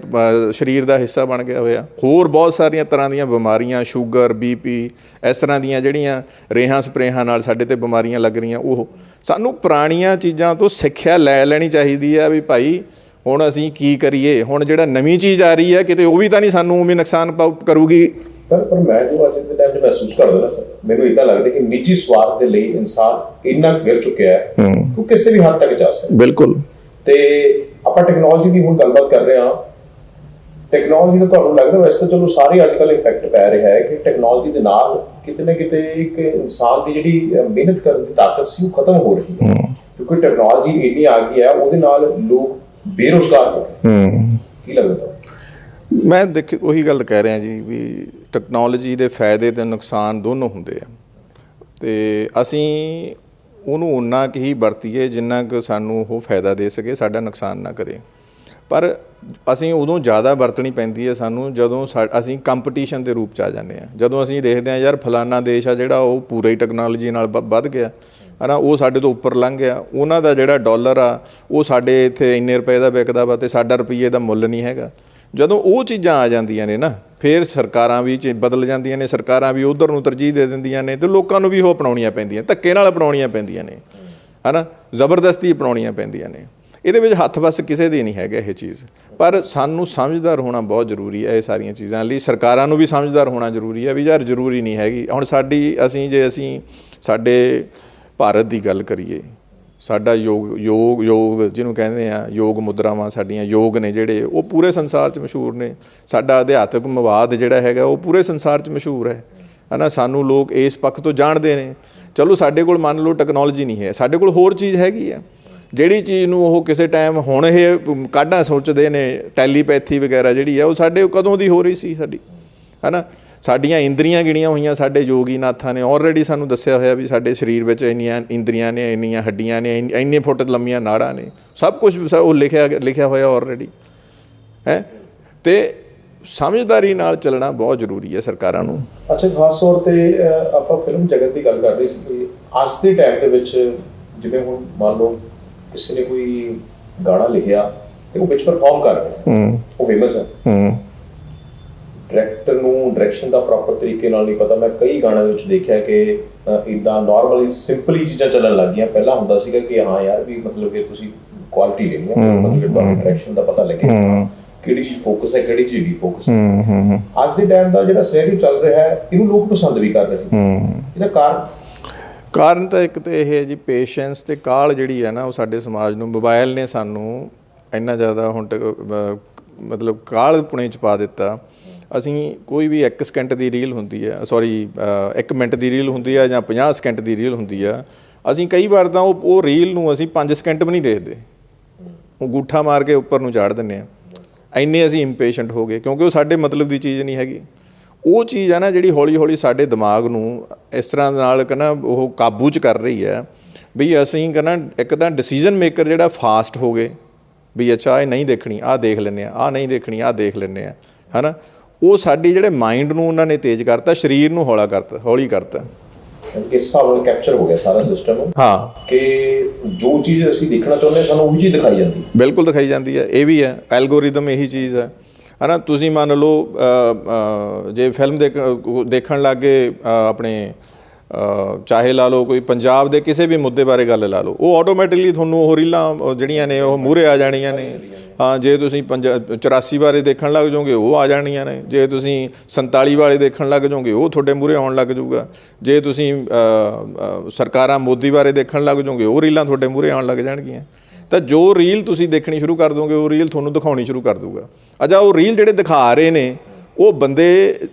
ਸਰੀਰ ਦਾ ਹਿੱਸਾ ਬਣ ਗਿਆ ਹੋਇਆ। ਹੋਰ ਬਹੁਤ ਸਾਰੀਆਂ ਤਰ੍ਹਾਂ ਦੀਆਂ ਬਿਮਾਰੀਆਂ, ਸ਼ੂਗਰ ਬੀਪੀ ਇਸ ਤਰ੍ਹਾਂ ਦੀਆਂ ਜਿਹੜੀਆਂ ਰੇਹਾਂ ਸਪਰੇਹਾਂ ਨਾਲ ਸਾਡੇ ਤੇ ਬਿਮਾਰੀਆਂ ਲੱਗ ਰਹੀਆਂ, ਉਹ ਸਾਨੂੰ ਪੁਰਾਣੀਆਂ ਚੀਜ਼ਾਂ ਤੋਂ ਸਿੱਖਿਆ ਲੈ ਲੈਣੀ ਚਾਹੀਦੀ ਹੈ ਵੀ ਭਾਈ ਹੁਣ ਅਸੀਂ ਕੀ ਕਰੀਏ? ਹੁਣ ਜਿਹੜਾ ਨਵੀਂ ਚੀਜ਼ ਆ ਰਹੀ ਹੈ ਕਿਤੇ ਉਹ ਵੀ ਤਾਂ ਨਹੀਂ ਸਾਨੂੰ ਵੀ ਨੁਕਸਾਨ ਪਾਊ- ਕਰੂਗੀ।
ਪਰ ਪਰ ਮੈਂ ਜੋ ਅੱਜ ਦੇ ਟਾਈਮ 'ਚ ਮਹਿਸੂਸ ਕਰਦਾ ਨਾ ਮੈਨੂੰ ਇਦਾਂ ਲੱਗਦਾ ਕਿ ਨਿੱਜੀ ਸਵਾਰਥ ਦੇ ਲਈ ਇਨਸਾਨ ਇੰਨਾ ਗਿਰ ਚੁੱਕਿਆ ਹੈ ਕਿ ਕਿਸੇ ਵੀ ਹੱਦ ਤੱਕ ਜਾ ਸਕਦਾ
ਬਿਲਕੁਲ।
ਤੇ ਆਪਾਂ ਟੈਕਨੋਲੋਜੀ ਦੀ ਹੁਣ ਗੱਲਬਾਤ ਕਰ ਰਹੇ ਹਾਂ। ਟੈਕਨੋਲੋਜੀ ਦਾ ਤੁਹਾਨੂੰ ਲੱਗਦਾ ਵੈਸੇ ਤਾਂ ਚਲੋ ਸਾਰੇ ਅੱਜ ਕੱਲ੍ਹ ਇੰਪੈਕਟ ਪੈ ਰਿਹਾ ਹੈ ਕਿ ਟੈਕਨੋਲੋਜੀ ਦੇ ਨਾਲ ਕਿਤੇ ਨਾ ਕਿਤੇ ਇੱਕ ਇਨਸਾਨ ਦੀ ਜਿਹੜੀ ਮਿਹਨਤ ਕਰਨ ਦੀ ਤਾਕਤ ਸੀ ਉਹ ਖਤਮ ਹੋ ਰਹੀ ਹੈ। ਕਿਉਂਕਿ ਟੈਕਨੋਲੋਜੀ ਇੰਨੀ ਆ ਗਈ ਹੈ ਉਹਦੇ ਨਾਲ ਲੋਕ ਬੇਰੁਜ਼ਗਾਰ ਹੋ ਰਹੇ
ਹੂੰ।
ਕੀ ਲੱਗਦਾ ਤੁਹਾਨੂੰ?
ਮੈਂ ਦੇਖ ਉਹੀ ਗੱਲ ਕਹਿ ਰਿਹਾ ਜੀ ਵੀ ਟੈਕਨੋਲੋਜੀ ਦੇ ਫਾਇਦੇ ਤੇ ਨੁਕਸਾਨ ਦੋਨੋਂ ਹੁੰਦੇ ਆ। ਤੇ ਅਸੀਂ ਉਹਨੂੰ ਉਨਾ ਕੁ ਹੀ ਵਰਤੀਏ ਜਿੰਨਾ ਕੁ ਸਾਨੂੰ ਉਹ ਫਾਇਦਾ ਦੇ ਸਕੇ, ਸਾਡਾ ਨੁਕਸਾਨ ਨਾ ਕਰੇ। ਪਰ ਅਸੀਂ ਉਦੋਂ ਜ਼ਿਆਦਾ ਵਰਤਣੀ ਪੈਂਦੀ ਹੈ ਸਾਨੂੰ ਜਦੋਂ ਸਾ- ਅਸੀਂ ਕੰਪੀਟੀਸ਼ਨ ਦੇ ਰੂਪ ਚ ਆ ਜਾਂਦੇ ਆ ਜਦੋਂ ਅਸੀਂ ਦੇਖਦੇ ਆ ਯਾਰ ਫਲਾਨਾ ਦੇਸ਼ ਆ ਜਿਹੜਾ ਉਹ ਪੂਰਾ ਹੀ ਟੈਕਨੋਲੋਜੀ ਨਾਲ ਵ- ਵੱਧ ਗਿਆ, ਹਨਾ, ਉਹ ਸਾਡੇ ਤੋਂ ਉੱਪਰ ਲੰਘ ਗਿਆ, ਉਹਨਾਂ ਦਾ ਜਿਹੜਾ ਡਾਲਰ ਆ, ਉਹ ਸਾਡੇ ਇੱਥੇ ਇੰਨੇ ਰੁਪਏ ਦਾ ਵਿਕਦਾ ਵਾ ਤੇ ਸਾਡਾ ਰੁਪਈਏ ਦਾ ਮੁੱਲ ਨਹੀਂ ਹੈਗਾ। ਜਦੋਂ ਉਹ ਚੀਜ਼ਾਂ ਆ ਜਾਂਦੀਆਂ ਨੇ ਨਾ, ਫਿਰ ਸਰਕਾਰਾਂ ਵੀ ਚ ਬਦਲ ਜਾਂਦੀਆਂ ਨੇ, ਸਰਕਾਰਾਂ ਵੀ ਉਧਰ ਨੂੰ ਤਰਜੀਹ ਦੇ ਦਿੰਦੀਆਂ ਨੇ ਤੇ ਲੋਕਾਂ ਨੂੰ ਵੀ ਉਹ ਅਪਣਾਉਣੀਆਂ ਪੈਂਦੀਆਂ, ਧੱਕੇ ਨਾਲ ਅਪਣਾਉਣੀਆਂ ਪੈਂਦੀਆਂ ਨੇ, ਹਨਾ? ਜ਼ਬਰਦਸਤੀ ਅਪਣਾਉਣੀਆਂ ਪੈਂਦੀਆਂ ਨੇ। ਇਹਦੇ ਵਿੱਚ ਹੱਥ ਵੱਸ ਕਿਸੇ ਦੀ ਨਹੀਂ ਹੈਗਾ ਇਹ ਚੀਜ਼। ਪਰ ਸਾਨੂੰ ਸਮਝਦਾਰ ਹੋਣਾ ਬਹੁਤ ਜ਼ਰੂਰੀ ਹੈ ਇਹ ਸਾਰੀਆਂ ਚੀਜ਼ਾਂ ਲਈ। ਸਰਕਾਰਾਂ ਨੂੰ ਵੀ ਸਮਝਦਾਰ ਹੋਣਾ ਜ਼ਰੂਰੀ ਹੈ ਵੀ ਯਾਰ ਜ਼ਰੂਰੀ ਨਹੀਂ ਹੈਗੀ। ਹੁਣ ਸਾਡੀ, ਅਸੀਂ ਜੇ ਅਸੀਂ ਸਾਡੇ ਭਾਰਤ ਦੀ ਗੱਲ ਕਰੀਏ ਸਾਡਾ ਯੋਗ ਯੋਗ ਯੋਗ ਜਿਹਨੂੰ ਕਹਿੰਦੇ ਆ, ਯੋਗ ਮੁਦਰਾਵਾਂ ਸਾਡੀਆਂ ਯੋਗ ਨੇ ਜਿਹੜੇ, ਉਹ ਪੂਰੇ ਸੰਸਾਰ 'ਚ ਮਸ਼ਹੂਰ ਨੇ। ਸਾਡਾ ਅਧਿਆਤਮਕ ਮਵਾਦ ਜਿਹੜਾ ਹੈਗਾ, ਉਹ ਪੂਰੇ ਸੰਸਾਰ 'ਚ ਮਸ਼ਹੂਰ ਹੈ। ਹਨਾ, ਸਾਨੂੰ ਲੋਕ ਇਸ ਪੱਖ ਤੋਂ ਜਾਣਦੇ ਨੇ। ਚਲੋ, ਸਾਡੇ ਕੋਲ ਮੰਨ ਲਓ ਟੈਕਨੋਲੋਜੀ ਨਹੀਂ ਹੈ, ਸਾਡੇ ਕੋਲ ਹੋਰ ਚੀਜ਼ ਹੈਗੀ ਆ। ਜਿਹੜੀ ਚੀਜ਼ ਨੂੰ ਉਹ ਕਿਸੇ ਟਾਈਮ ਹੁਣ ਇਹ ਕਾਢਾਂ ਸੋਚਦੇ ਨੇ, ਟੈਲੀਪੈਥੀ ਵਗੈਰਾ ਜਿਹੜੀ ਆ, ਉਹ ਸਾਡੇ ਕਦੋਂ ਦੀ ਹੋ ਰਹੀ ਸੀ ਸਾਡੀ? ਹਨਾ ਸਾਡੀਆਂ ਇੰਦਰੀਆਂ ਗਿਣੀਆਂ ਹੋਈਆਂ ਸਾਡੇ ਯੋਗੀ ਨਾਥਾਂ ਨੇ ਆਲਰੇਡੀ ਸਾਨੂੰ ਦੱਸਿਆ ਹੋਇਆ ਵੀ ਸਾਡੇ ਸਰੀਰ ਵਿੱਚ ਇੰਨੀਆਂ ਇੰਦਰੀਆਂ ਨੇ ਇੰਨੀਆਂ ਹੱਡੀਆਂ ਨੇ ਇੰਨ- ਫੁੱਟ ਲੰਮੀਆਂ ਨਾੜਾਂ ਨੇ ਸਭ ਕੁਝ ਉਹ ਲਿਖਿਆ ਲਿਖਿਆ ਹੋਇਆ ਆਲਰੇਡੀ ਹੈ? ਤੇ ਸਮਝਦਾਰੀ ਨਾਲ ਚੱਲਣਾ ਬਹੁਤ ਜ਼ਰੂਰੀ ਹੈ ਸਰਕਾਰਾਂ ਨੂੰ।
ਅੱਛਾ ਖਾਸ ਤੌਰ ਤੇ ਆਪਾਂ ਫਿਲਮ ਜਗਤ ਦੀ ਗੱਲ ਕਰ ਰਹੇ ਸੀ ਅੱਜ ਦੇ ਟਾਈਮ ਦੇ ਵਿੱਚ ਜਿਵੇਂ ਹੁਣ ਮੰਨ ਲਓ ਕਿਸੇ ਨੇ ਕੋਈ ਗਾਣਾ ਲਿਖਿਆ ਤੇ ਉਹ ਵਿੱਚ ਪਰਫਾਰਮ ਕਰ ਰਿਹਾ ਹੈ।
ਹੂੰ।
ਉਹ ਫੇਮਸ ਹੈ।
ਹੂੰ।
ਡਾਇਰੈਕਟਰ ਨੂੰ ਡਾਇਰੈਕਸ਼ਨ ਦਾ ਪ੍ਰੋਪਰ ਤਰੀਕੇ ਨਾਲ ਨਹੀਂ ਪਤਾ। ਮੈਂ ਕਈ ਗਾਣਿਆਂ ਦੇ ਵਿੱਚ ਦੇਖਿਆ ਕਿ ਇਦਾਂ ਨਾਰਮਲੀ ਸਿੰਪਲੀ ਚੀਜ਼ਾਂ ਚੱਲਣ ਲੱਗ ਗਈਆਂ ਪਹਿਲਾਂ ਹੁੰਦਾ ਸੀਗਾ ਕਿ ਹਾਂ ਯਾਰ ਵੀ ਮਤਲਬ ਕਿ ਤੁਸੀਂ ਕੁਆਲਿਟੀ ਲੈਣੀ ਹੈ ਮਤਲਬ ਕਿ ਡਾਇਰੈਕਸ਼ਨ ਦਾ ਪਤਾ ਲੱਗੇ ਕਿਹੜੀ ਚੀਜ਼ ਫੋਕਸ ਹੈ ਕਿਹੜੀ ਚੀਜ਼ ਦੀ ਫੋਕਸ ਹੈ। ਅੱਜ ਦੇ ਟਾਈਮ ਦਾ ਜਿਹੜਾ ਸਿਨੈਰੀਓ ਚੱਲ ਰਿਹਾ ਹੈ ਇਹਨੂੰ ਲੋਕ ਪਸੰਦ ਵੀ ਕਰ ਰਹੇ ਨੇ। ਇਹਦਾ ਕਾਰਨ?
ਕਾਰਨ ਤਾਂ ਇੱਕ ਤੇ ਇਹ ਹੈ ਜੀ ਪੇਸ਼ੈਂਸ ਤੇ ਕਾਲ ਜਿਹੜੀ ਹੈ ਨਾ ਉਹ ਸਾਡੇ ਸਮਾਜ ਨੂੰ ਮੋਬਾਈਲ ਨੇ ਸਾਨੂੰ ਇੰਨਾ ਜ਼ਿਆਦਾ ਹੁਣ ਮਤਲਬ ਕਾਲ ਪੁਣੇ ਚ ਪਾ ਦਿੱਤਾ। ਅਸੀਂ ਕੋਈ ਵੀ 1 ਸਕਿੰਟ ਦੀ ਰੀਲ ਹੁੰਦੀ ਹੈ ਸੌਰੀ 1 ਮਿੰਟ ਦੀ ਰੀਲ ਹੁੰਦੀ ਹੈ ਜਾਂ 50 ਸਕਿੰਟ ਦੀ ਰੀਲ ਹੁੰਦੀ ਆ ਅਸੀਂ ਕਈ ਵਾਰ ਤਾਂ ਉਹ ਉਹ ਰੀਲ ਨੂੰ ਅਸੀਂ 5 ਸਕਿੰਟ ਵੀ ਨਹੀਂ ਦੇਖਦੇ। ਉਹ ਗੂਠਾ ਮਾਰ ਕੇ ਉੱਪਰ ਨੂੰ ਚਾੜ ਦਿੰਨੇ ਆ ਇੰਨੇ ਅਸੀਂ ਇੰਪੇਸ਼ੈਂਟ ਹੋ ਗਏ, ਕਿਉਂਕਿ ਉਹ ਸਾਡੇ ਮਤਲਬ ਦੀ ਚੀਜ਼ ਨਹੀਂ ਹੈਗੀ। ਉਹ ਚੀਜ਼ ਆ ਨਾ ਜਿਹੜੀ ਹੌਲੀ ਹੌਲੀ ਸਾਡੇ ਦਿਮਾਗ ਨੂੰ ਇਸ ਤਰ੍ਹਾਂ ਨਾਲ ਕਹਿੰਦਾ ਉਹ ਕਾਬੂ 'ਚ ਕਰ ਰਹੀ ਹੈ ਵੀ ਅਸੀਂ ਕਹਿੰਦਾ ਇੱਕ ਤਾਂ ਡਿਸੀਜਨ ਮੇਕਰ ਜਿਹੜਾ ਫਾਸਟ ਹੋ ਗਏ, ਵੀ ਅੱਛਾ, ਇਹ ਨਹੀਂ ਦੇਖਣੀ, ਆਹ ਦੇਖ ਲੈਂਦੇ ਆ ਆਹ ਨਹੀਂ ਦੇਖਣੀ, ਆਹ ਦੇਖ ਲੈਂਦੇ ਆ ਹਨਾ? ਉਹ ਸਾਡੀ ਜਿਹੜੇ ਮਾਈਂਡ ਨੂੰ ਉਹਨਾਂ ਨੇ ਤੇਜ਼ ਕਰਤਾ ਸਰੀਰ ਨੂੰ ਹੌਲਾ ਕਰਤਾ ਹੌਲੀ ਕਰਤਾ।
ਇਸ ਨਾਲ ਕੈਪਚਰ ਹੋ ਗਿਆ ਸਾਰਾ ਸਿਸਟਮ
ਹਾਂ।
ਕਿ ਜੋ ਚੀਜ਼ ਅਸੀਂ ਦੇਖਣਾ ਚਾਹੁੰਦੇ ਸਾਨੂੰ ਉਹੀ ਚੀਜ਼ ਦਿਖਾਈ ਜਾਂਦੀ ਹੈ।
ਬਿਲਕੁਲ ਦਿਖਾਈ ਜਾਂਦੀ ਹੈ ਇਹ ਵੀ ਹੈ। ਐਲਗੋਰਿਦਮ ਇਹੀ ਚੀਜ਼ ਹੈ। ਹਨਾ ਤੁਸੀਂ ਮੰਨ ਲਓ ਜੇ ਫਿਲਮ ਦੇਖ ਦੇਖਣ ਲੱਗੇ ਆਪਣੇ ਚਾਹੇ ਲਾ ਲਓ ਕੋਈ ਪੰਜਾਬ ਦੇ ਕਿਸੇ ਵੀ ਮੁੱਦੇ ਬਾਰੇ ਗੱਲ ਲਾ ਲਓ, ਉਹ ਆਟੋਮੈਟਿਕਲੀ ਤੁਹਾਨੂੰ ਉਹ ਰੀਲਾਂ ਜਿਹੜੀਆਂ ਨੇ ਉਹ ਮੂਹਰੇ ਆ ਜਾਣੀਆਂ ਨੇ। ਹਾਂ, ਜੇ ਤੁਸੀਂ ਪੰਜਾ 84 ਬਾਰੇ ਦੇਖਣ ਲੱਗ ਜਾਓਗੇ, ਉਹ ਆ ਜਾਣੀਆਂ ਨੇ। ਜੇ ਤੁਸੀਂ 47 ਵਾਲੇ ਦੇਖਣ ਲੱਗ ਜਾਓਗੇ, ਉਹ ਤੁਹਾਡੇ ਮੂਹਰੇ ਆਉਣ ਲੱਗ ਜਾਊਗਾ। ਜੇ ਤੁਸੀਂ ਸਰਕਾਰਾਂ ਮੋਦੀ ਬਾਰੇ ਦੇਖਣ ਲੱਗ ਜਾਓਗੇ, ਉਹ ਰੀਲਾਂ ਤੁਹਾਡੇ ਮੂਹਰੇ ਆਉਣ ਲੱਗ ਜਾਣਗੀਆਂ। ਤਾਂ ਜੋ ਰੀਲ ਤੁਸੀਂ ਦੇਖਣੀ ਸ਼ੁਰੂ ਕਰ ਦੋਗੇ, ਉਹ ਰੀਲ ਤੁਹਾਨੂੰ ਦਿਖਾਉਣੀ ਸ਼ੁਰੂ ਕਰ ਦੂਗਾ ਅਜਾ ਉਹ ਰੀਲ ਜਿਹੜੇ ਦਿਖਾ ਰਹੇ ਨੇ ਉਹ ਬੰਦੇ